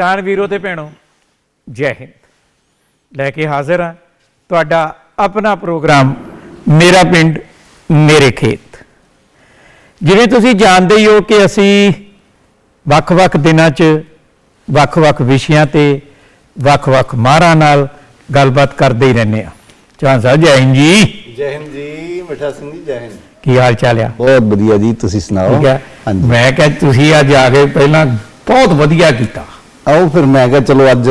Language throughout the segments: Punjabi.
ਕਿਸਾਨ ਵੀਰੋ ਤੇ ਭੈਣੋ ਜੈ ਹਿੰਦ। ਲੈ ਕੇ ਹਾਜ਼ਰ ਹਾਂ ਤੁਹਾਡਾ ਆਪਣਾ ਪ੍ਰੋਗਰਾਮ ਮੇਰਾ ਪਿੰਡ ਮੇਰੇ ਖੇਤ। ਜਿਵੇਂ ਤੁਸੀਂ ਜਾਣਦੇ ਹੀ ਹੋ ਕਿ ਅਸੀਂ ਵੱਖ-ਵੱਖ ਦਿਨਾਂ 'ਚ ਵੱਖ-ਵੱਖ ਵਿਸ਼ਿਆਂ ਤੇ ਵੱਖ-ਵੱਖ ਮਾਹਰਾਂ ਨਾਲ ਗੱਲਬਾਤ ਕਰਦੇ ਹੀ ਰਹਿੰਦੇ ਆ ਚੌਹਾਨ ਸਾਹਿਬ ਜੈ ਹਿੰਦ ਜੀ। ਜੈ ਹਿੰਦ ਜੀ ਮਿੱਠਾ ਸਿੰਘ ਜੀ ਜੈ ਹਿੰਦ। ਕੀ ਹਾਲ ਚਾਲ ਆ? ਬਹੁਤ ਵਧੀਆ ਜੀ ਤੁਸੀਂ ਸੁਣਾਓ? ਮੈਂ ਕਿਹਾ ਤੁਸੀਂ ਅੱਜ ਆ ਕੇ ਪਹਿਲਾਂ ਬਹੁਤ ਵਧੀਆ ਕੀਤਾ। ਆਓ ਫਿਰ ਮੈਂ ਕਿਹਾ ਚਲੋ ਅੱਜ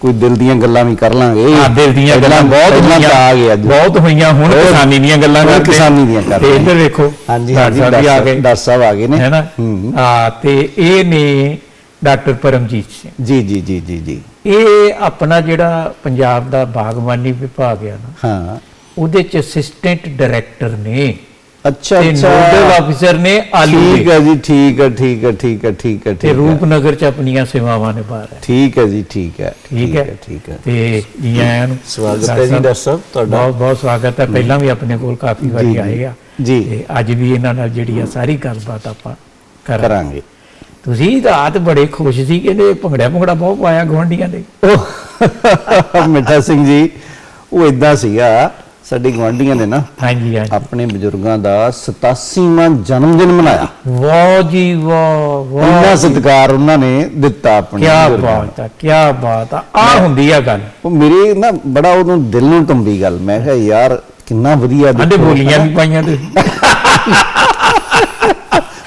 ਕੋਈ ਦਿਲ ਦੀਆਂ ਗੱਲਾਂ ਵੀ ਕਰ ਲਾਂਗੇ। ਆ ਦਿਲ ਦੀਆਂ ਗੱਲਾਂ ਬਹੁਤ ਹੋਈਆਂ ਆ ਗਏ ਅੱਜ। ਬਹੁਤ ਹੋਈਆਂ ਹੁਣ ਕਿਸਾਨੀ ਦੀਆਂ ਗੱਲਾਂ ਕਰਦੇ। ਕਿਸਾਨੀ ਦੀਆਂ ਕਰਦੇ। ਤੇ ਇੱਧਰ ਵੇਖੋ ਹਾਂਜੀ ਹਾਂਜੀ ਆ ਗਏ। ਡਾਕਟਰ ਸਾਹਿਬ ਆ ਗਏ ਨੇ। ਹੈ ਨਾ? ਹੂੰ। ਆ ਤੇ ਇਹ ਨੇ ਡਾਕਟਰ ਪਰਮਜੀਤ ਸਿੰਘ। ਜੀ ਜੀ ਜੀ ਜੀ ਜੀ। ਇਹ ਆਪਣਾ ਜਿਹੜਾ ਪੰਜਾਬ ਦਾ ਬਾਗਬਾਨੀ ਵਿਭਾਗ ਆ ਨਾ ਹਾਂ। ਉਹਦੇ ਚ ਅਸਿਸਟੈਂਟ ਡਾਇਰੈਕਟਰ ਨੇ। ਅੱਛਾ ਤੇ ਅੱਛਾ। ਨੋਡਲ ਆਫੀਸਰ ਨੇ ਆਲੂ ਠੀਕ ਦੇ। ਹੈ ਜੀ ਠੀਕ ਹੈ ਠੀਕ ਹੈ ਠੀਕ ਹੈ ਠੀਕ ਹੈ ਤੇ ਠੀਕ ਹੈ। ਰੂਪਨਗਰ ਚ ਆਪਣੀਆਂ ਸੇਵਾਵਾਂ ਨਿਭਾ ਰਿਹਾ। ਠੀਕ ਹੈ ਜੀ ਠੀਕ ਹੈ ਠੀਕ ਹੈ। ਠੀਕ ਹੈ ਤੇ ਜੀ ਆਇਆਂ ਨੂੰ ਸਵਾਗਤ ਹੈ ਜੀ ਡਾਕਟਰ ਸਾਹਿਬ ਤੁਹਾਡਾ। ਬਹੁਤ ਬਹੁਤ ਸਵਾਗਤ ਹੈ। ਪਹਿਲਾਂ ਵੀ ਆਪਣੇ ਕੋਲ ਕਾਫੀ ਵਾਰੀ ਜੀ, ਆਏ ਆ। ਜੀ। ਤੇ ਅੱਜ ਵੀ ਇਹਨਾਂ ਨਾਲ ਜਿਹੜੀ ਆ ਸਾਰੀ ਗੱਲਬਾਤ ਆਪਾਂ ਕਰਾਂਗੇ। ਕਰਾਂਗੇ। ਤੁਸੀਂ ਰਾਤ ਬੜੇ ਖੁਸ਼ ਸੀ ਕਹਿੰਦੇ ਭੰਗੜਾ ਭੰਗੜਾ ਬਹੁਤ ਪਾਇਆ ਗਵੰਡੀਆਂ ਦੇ। ਉਹ ਮਿੱਠਾ ਸਿੰਘ ਜੀ ਉਹ ਇਦਾਂ ਸੀਗਾ ਸਾਡੇ ਗਵਾਂਢੀਆਂ ਨੇ ਨਾ ਹਾਂਜੀ ਹਾਂਜੀ। ਆਪਣੇ ਬਜ਼ੁਰਗਾਂ ਦਾ 87ਵਾਂ ਜਨਮ ਦਿਨ ਮਨਾਇਆ। ਵਾਹ ਜੀ ਵਾਹ ਵਾਹ ਇੰਨਾ ਸਤਿਕਾਰ ਉਹਨਾਂ ਨੇ ਦਿੱਤਾ ਆਪਣੇ ਕੀ। ਬਾਤ ਆ ਕੀ ਬਾਤ ਆ। ਆ ਹੁੰਦੀ ਆ ਗੱਲ। ਉਹ ਮੇਰੇ ਨਾ ਬੜਾ ਉਹਨੂੰ ਦਿਲ ਨੂੰ ਟੰਬੀ ਗੱਲ। ਮੈਂ ਕਿਹਾ ਯਾਰ ਕਿੰਨਾ ਵਧੀਆ ਦੇਖੋ। ਬੋਲੀਆਂ ਵੀ ਪਾਈਆਂ ਤੁਸੀਂ।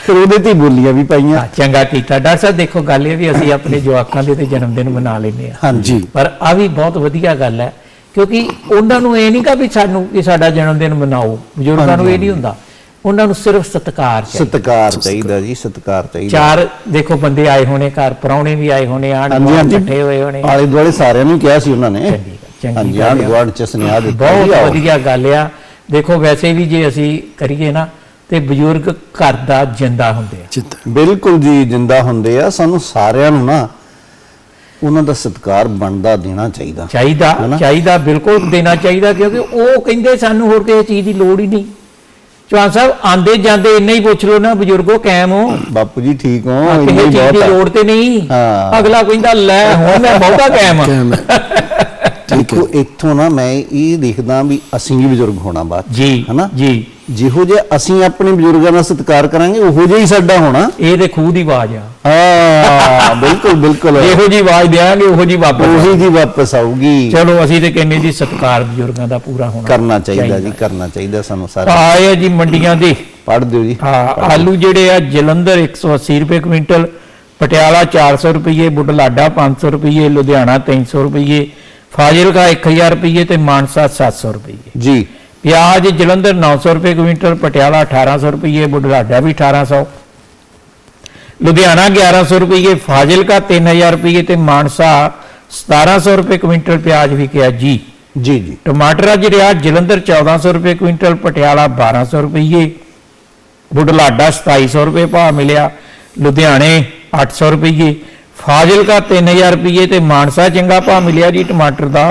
ਫਿਰ ਉਹਦੇ ਤੇ ਬੋਲੀਆਂ ਵੀ ਪਾਈਆਂ। ਚੰਗਾ ਕੀਤਾ। ਡਾਕਟਰ ਸਾਹਿਬ ਦੇਖੋ ਗੱਲ ਇਹ ਵੀ ਅਸੀਂ ਆਪਣੇ ਜਵਾਕਾਂ ਦੇ ਤੇ ਜਨਮ ਦਿਨ ਮਨਾ ਲੈਂਦੇ ਆ ਹਾਂਜੀ। ਪਰ ਆ ਵੀ ਬਹੁਤ ਵਧੀਆ ਗੱਲ ਹੈ। ਕਿਉਂਕਿ ਉਹਨਾਂ ਨੂੰ ਇਹ ਨਹੀਂ ਕਿ ਵੀ ਸਾਨੂੰ ਕਿ ਸਾਡਾ ਜਨਮ ਦਿਨ ਮਨਾਓ ਬਜ਼ੁਰਗਾਂ ਨੂੰ ਇਹ ਨਹੀਂ ਹੁੰਦਾ। ਉਹਨਾਂ ਨੂੰ ਸਿਰਫ ਸਤਿਕਾਰ ਚਾਹੀਦਾ। ਸਤਿਕਾਰ ਚਾਹੀਦਾ ਜੀ ਸਤਿਕਾਰ ਚਾਹੀਦਾ। ਚਾਰ ਦੇਖੋ ਬੰਦੇ ਆਏ ਹੋਣੇ ਘਰ ਪਰੌਣੇ ਵੀ ਆਏ ਹੋਣੇ ਆਣ ਇਕੱਠੇ ਹੋਏ ਹੋਣੇ। ਆਲੇ ਦੁਆਲੇ ਸਾਰਿਆਂ ਨੂੰ ਕਿਹਾ ਸੀ ਉਹਨਾਂ ਨੇ। ਚੰਗੀ ਗੱਲ, ਚੰਗੀ ਹਾਂਜੀ ਗੱਲ ਆਂਢ ਆ। ਗੁਆਂਢ ਚ ਦਿੱਤਾ ਬਹੁਤ। ਵਧੀਆ ਗੱਲ ਆ। ਦੇਖੋ ਵੈਸੇ ਵੀ ਜੇ ਅਸੀਂ ਕਰੀਏ ਨਾ ਤੇ ਬਜ਼ੁਰਗ ਘਰ ਦਾ ਜਿੰਦਾ ਹੁੰਦੇ ਆ। ਬਿਲਕੁਲ ਜੀ ਜਿੰਦਾ ਹੁੰਦੇ ਆ। ਸਾਨੂੰ ਸਾਰਿਆਂ ਨੂੰ ਨਾ ਉਹਨਾਂ ਦਾ ਸਤਿਕਾਰ ਬਣਦਾ ਦੇਣਾ ਚਾਹੀਦਾ ਚਾਹੀਦਾ? ਚਾਹੀਦਾ ਬਿਲਕੁਲ ਦੇਣਾ ਚਾਹੀਦਾ ਕਿਉਂਕਿ ਉਹ ਕਹਿੰਦੇ ਸਾਨੂੰ ਹੋਰ ਕਿਸੇ ਚੀਜ਼ ਦੀ ਲੋੜ ਹੀ ਨਹੀਂ ਚੌਹਾਨ ਸਾਹਿਬ ਆਂਦੇ ਜਾਂਦੇ ਇੰਨਾ ਹੀ ਪੁੱਛ ਲਓ ਨਾ ਬਜ਼ੁਰਗੋ ਕਾਇਮ ਹੋ ਬਾਪੂ ਜੀ ਠੀਕ ਹੋ ਇੰਨਾ ਬਹੁਤ। ਲੋੜ ਤੇ ਨਹੀਂ ਹਾਂ। ਅਗਲਾ ਕਹਿੰਦਾ ਲੈ ਹੁਣ ਮੈਂ ਬਹੁਤਾ ਕਾਇਮ ਆ ਦੇਖੋ ਇੱਥੋਂ ਨਾ ਮੈਂ ਇਹ ਦੇਖਦਾ ਵੀ ਅਸੀਂ ਵੀ ਬਜ਼ੁਰਗ ਹੋਣਾ ਬਾਅਦ ਜੀ ਹਨਾ? ਜੀ। ਜਿਹੋ ਜੇ ਅਸੀਂ ਆਪਣੇ ਬਜ਼ੁਰਗਾਂ ਦਾ ਸਤਿਕਾਰ ਕਰਾਂਗੇ ਉਹੋ ਜਿਹਾ ਹੀ ਸਾਡਾ ਹੋਣਾ। ਇਹ ਤੇ ਖੂਹ ਦੀ ਆਵਾਜ਼ ਆ। ਹਾਂ ਬਿਲਕੁਲ ਬਿਲਕੁਲ। ਇਹੋ ਜੀ ਆਵਾਜ਼ ਦਿਆਂਗੇ ਉਹੋ ਜੀ ਵਾਪਸ ਉਹੀ ਜੀ ਵਾਪਸ ਆਊਗੀ। ਚਲੋ ਅਸੀਂ ਤੇ ਕਹਿੰਦੇ ਜੀ ਸਤਿਕਾਰ ਬਜ਼ੁਰਗਾਂ ਦਾ ਪੂਰਾ ਹੋਣਾ। ਕਰਨਾ ਚਾਹੀਦਾ ਜੀ ਕਰਨਾ ਚਾਹੀਦਾ ਸਾਨੂੰ ਸਾਰਾ। ਆਏ ਜੀ ਮੰਡੀਆਂ ਦੇ। ਪੜ੍ਹ ਦਿਓ ਜੀ। ਹਾਂ ਆਲੂ ਜਿਹੜੇ ਆ ਜਲੰਧਰ 180 ਰੁਪਏ ਕੁਇੰਟਲ ਪਟਿਆਲਾ 400 ਰੁਪਏ ਬੁਢਲਾਡਾ 500 ਰੁਪਏ ਲੁਧਿਆਣਾ 300 ਰੁਪਏ ਫਾਜ਼ਿਲਕਾ 1000 ਰੁਪਏ ਤੇ ਮਾਨਸਾ 700 ਰੁਪਏ ਜੀ। ਪਿਆਜ਼ ਜਲੰਧਰ 900 ਰੁਪਏ ਕੁਇੰਟਲ ਪਟਿਆਲਾ 1800 ਰੁਪਏ ਬੁਢਲਾਡਾ ਵੀ 1800 ਲੁਧਿਆਣਾ 1100 ਰੁਪਏ ਫਾਜ਼ਿਲਕਾ 3000 ਰੁਪਏ ਤੇ ਮਾਨਸਾ 1700 ਰੁਪਏ ਕੁਇੰਟਲ ਪਿਆਜ਼ ਵਿਕਿਆ ਜੀ। ਜੀ ਜੀ। ਟਮਾਟਰ ਅੱਜ ਰਿਹਾ ਜਲੰਧਰ 1400 ਰੁਪਏ ਕੁਇੰਟਲ ਪਟਿਆਲਾ 1200 ਰੁਪਏ ਬੁਢਲਾਡਾ 2700 ਰੁਪਏ ਭਾਅ ਮਿਲਿਆ। ਲੁਧਿਆਣੇ 800 ਰੁਪਏ ਫਾਜ਼ਿਲਕਾ 3000 ਰੁਪਏ ਤੇ ਮਾਨਸਾ ਚੰਗਾ ਭਾਅ ਮਿਲਿਆ ਜੀ ਟਮਾਟਰ ਦਾ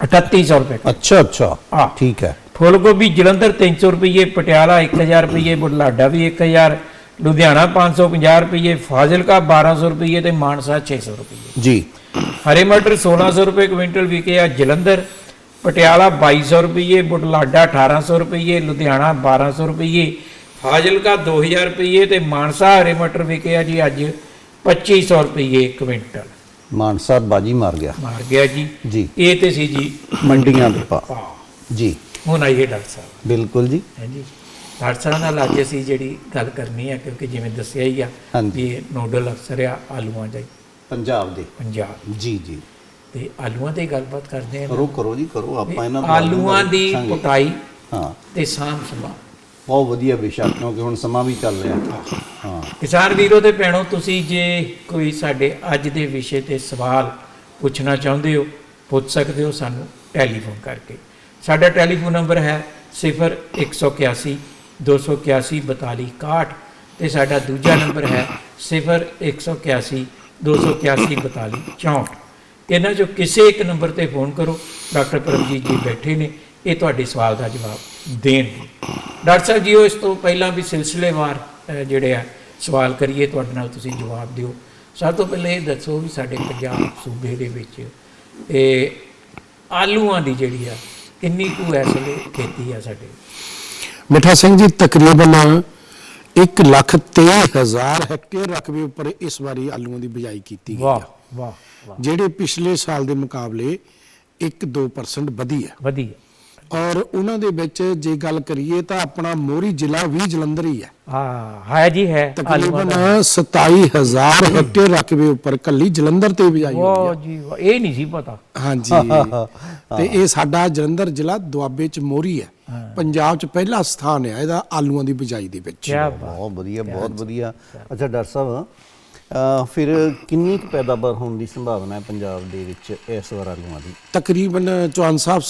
3800 ਰੁਪਏ ਅੱਛਾ ਅੱਛਾ। ਹਾਂ। ਠੀਕ ਹੈ। ਫੁੱਲ ਗੋਭੀ ਜਲੰਧਰ 300 ਰੁਪਏ ਪਟਿਆਲਾ 1000 ਰੁਪਏ ਬੁਢਲਾਡਾ ਵੀ 1000 ਲੁਧਿਆਣਾ 550 ਰੁਪਏ ਫਾਜ਼ਿਲਕਾ 1200 ਰੁਪਏ ਤੇ ਮਾਨਸਾ 600 ਰੁਪਏ ਜੀ। ਹਰੇ ਮਟਰ 1600 ਰੁਪਏ ਕੁਇੰਟਲ ਵਿਕੇ ਆ ਜਲੰਧਰ ਪਟਿਆਲਾ 2200 ਰੁਪਏ ਬੁਢਲਾਡਾ 1800 ਰੁਪਏ ਲੁਧਿਆਣਾ 1200 ਰੁਪਏ ਫਾਜ਼ਿਲਕਾ 2000 ਰੁਪਏ ਤੇ ਮਾਨਸਾ ਹਰੇ ਮਟਰ ਵਿਕੇ ਆ ਜੀ ਅੱਜ 2500 ਰੁਪਏ ਕੁਇੰਟਲ। ਮਾਨਸਾ ਬਾਜੀ ਮਾਰ ਗਿਆ। ਮਾਰ ਗਿਆ ਜੀ। ਜੀ। ਇਹ ਤੇ ਸੀ ਜੀ ਮੰਡੀਆਂ ਦੇ ਭਾਅ। ਜੀ। ਹੁਣ ਆਈਏ ਡਾਕਟਰ ਸਾਹਿਬ। ਬਿਲਕੁਲ ਜੀ। ਹਾਂਜੀ ਡਾਕਟਰ ਸਾਹਿਬ ਨਾਲ ਅੱਜ ਅਸੀਂ ਜਿਹੜੀ ਗੱਲ ਕਰਨੀ ਹੈ ਕਿਉਂਕਿ ਜਿਵੇਂ ਦੱਸਿਆ ਹੀ ਆ। ਵੀ ਨੋਡਲ ਅਫਸਰ ਆ ਆਲੂਆਂ ਹੀ, ਪੰਜਾਬ ਦੇ। ਪੰਜਾਬ ਜੀ ਜੀ। ਤੇ ਆਲੂਆਂ ਦੀ ਗੱਲਬਾਤ ਕਰਦੇ ਹਾਂ। ਕਰੋ ਕਰੋ ਜੀ ਕਰੋ। ਆਪਾਂ ਇਹਨਾਂ ਆਲੂਆਂ ਦੀ। ਕੁਟਾਈ ਹਾਂ। ਤੇ ਸਾਂਭ ਸੰਭਾਲ। ਬਹੁਤ ਵਧੀਆ ਵਿਸ਼ਾ, ਕਿਉਂਕਿ ਹੁਣ ਸਮਾਂ ਵੀ ਚੱਲ ਰਿਹਾ। ਹਾਂ। ਕਿਸਾਨ ਵੀਰੋ ਤੇ ਭੈਣੋ, ਤੁਸੀਂ ਜੇ ਕੋਈ ਸਾਡੇ ਅੱਜ ਦੇ ਵਿਸ਼ੇ ਤੇ ਸਵਾਲ ਪੁੱਛਣਾ ਚਾਹੁੰਦੇ ਹੋ, ਪੁੱਛ ਸਕਦੇ ਹੋ ਸਾਨੂੰ ਟੈਲੀਫੋਨ ਕਰਕੇ। ਸਾਡਾ ਟੈਲੀਫੋਨ ਨੰਬਰ ਹੈ 0181 281 42 61 ਤੇ ਸਾਡਾ ਦੂਜਾ ਨੰਬਰ ਹੈ 0181 281 42 64 ਇਹਨਾਂ ਚੋਂ ਕਿਸੇ ਇੱਕ ਨੰਬਰ ਤੇ ਫੋਨ ਕਰੋ। ਡਾਕਟਰ ਪਰਮਜੀਤ ਜੀ ਬੈਠੇ ਨੇ। ਇਹ ਤੁਹਾਡੇ ਸਵਾਲ ਦਾ ਜਵਾਬ ਦੇਣਗੇ ਡਾਕਟਰ ਸਾਹਿਬ ਜੀ ਇਸ ਤੋਂ ਪਹਿਲਾਂ ਵੀ ਸਿਲਸਿਲੇਵਾਰ ਜਿਹੜੇ ਆ ਸਵਾਲ ਕਰੀਏ ਤੁਹਾਡੇ ਨਾਲ ਤੁਸੀਂ ਜਵਾਬ ਦਿਓ। ਸਭ ਤੋਂ ਪਹਿਲਾਂ ਇਹ ਦੱਸੋ ਵੀ ਸਾਡੇ ਪੰਜਾਬ ਸੂਬੇ ਦੇ ਵਿੱਚ ਇਹ ਆਲੂਆਂ ਦੀ ਜਿਹੜੀ ਆ ਕਿੰਨੀ ਕੁ ਇਸ ਵੇਲੇ ਖੇਤੀ ਆ ਸਾਡੇ? ਮਿੱਠਾ ਸਿੰਘ ਜੀ ਤਕਰੀਬਨ 1 ਲੱਖ 23 ਹਜ਼ਾਰ ਹੈਕਟੇਅਰ ਰਕਬੇ ਉੱਪਰ ਇਸ ਵਾਰੀ ਆਲੂਆਂ ਦੀ ਬਿਜਾਈ ਕੀਤੀ ਗਈ ਵਾਹ ਹੈ ਵਾਹ ਵਾਹ। ਜਿਹੜੇ ਪਿਛਲੇ ਸਾਲ ਦੇ ਮੁਕਾਬਲੇ 1-2% ਵਧੀ ਹੈ ਵਧੀਆ ਔਰ ਉਹਨਾਂ ਦੇ ਵਿੱਚ ਜੇ ਗੱਲ ਕਰੀਏ ਤਾਂ ਆਪਣਾ ਮੋਰੀ ਜ਼ਿਲ੍ਹਾ ਵੀ ਜਲੰਧਰ ਹੀ ਹੈ। ਹਾਂ ਹੈ ਜੀ ਹੈ। ਤਕਰੀਬਨ ਦਾ 27000 ਹੈਕਟੇਅਰ ਰਕਬੇ ਉੱਪਰ ਕੱਲੀ ਜਲੰਧਰ ਤੇ ਬਿਜਾਈ ਹੋਈ ਵਾਹ ਹੈ ਜੀ ਵਾਹ ਇਹ ਨਹੀਂ ਸੀ ਪਤਾ। ਹਾਂਜੀ। ਤੇ ਇਹ ਸਾਡਾ ਜਲੰਧਰ ਜ਼ਿਲ੍ਹਾ ਦੁਆਬੇ ਚ ਮੋਰੀ ਹੈ। ਪੰਜਾਬ ਚ ਪਹਿਲਾ ਸਥਾਨ ਹੈ ਇਹਦਾ ਆਲੂਆਂ ਦੀ ਬਿਜਾਈ ਦੇ ਵਿੱਚ। ਬਹੁਤ ਵਧੀਆ ਬਹੁਤ ਵਧੀਆ। ਅੱਛਾ ਡਾਕਟਰ ਸਾਹਿਬ ਫਿਰ ਕਿੰਨੀ ਕੁ ਪੈਦਾਵਾਰ ਹੋਣ ਦੀ ਸੰਭਾਵਨਾ ਹੈ ਪੰਜਾਬ ਦੇ ਵਿੱਚ ਇਸ ਵਾਰ ਆਲੂਆਂ ਦੀ? ਤਕਰੀਬਨ ਚੌਹਾਨ ਸਾਹਿਬ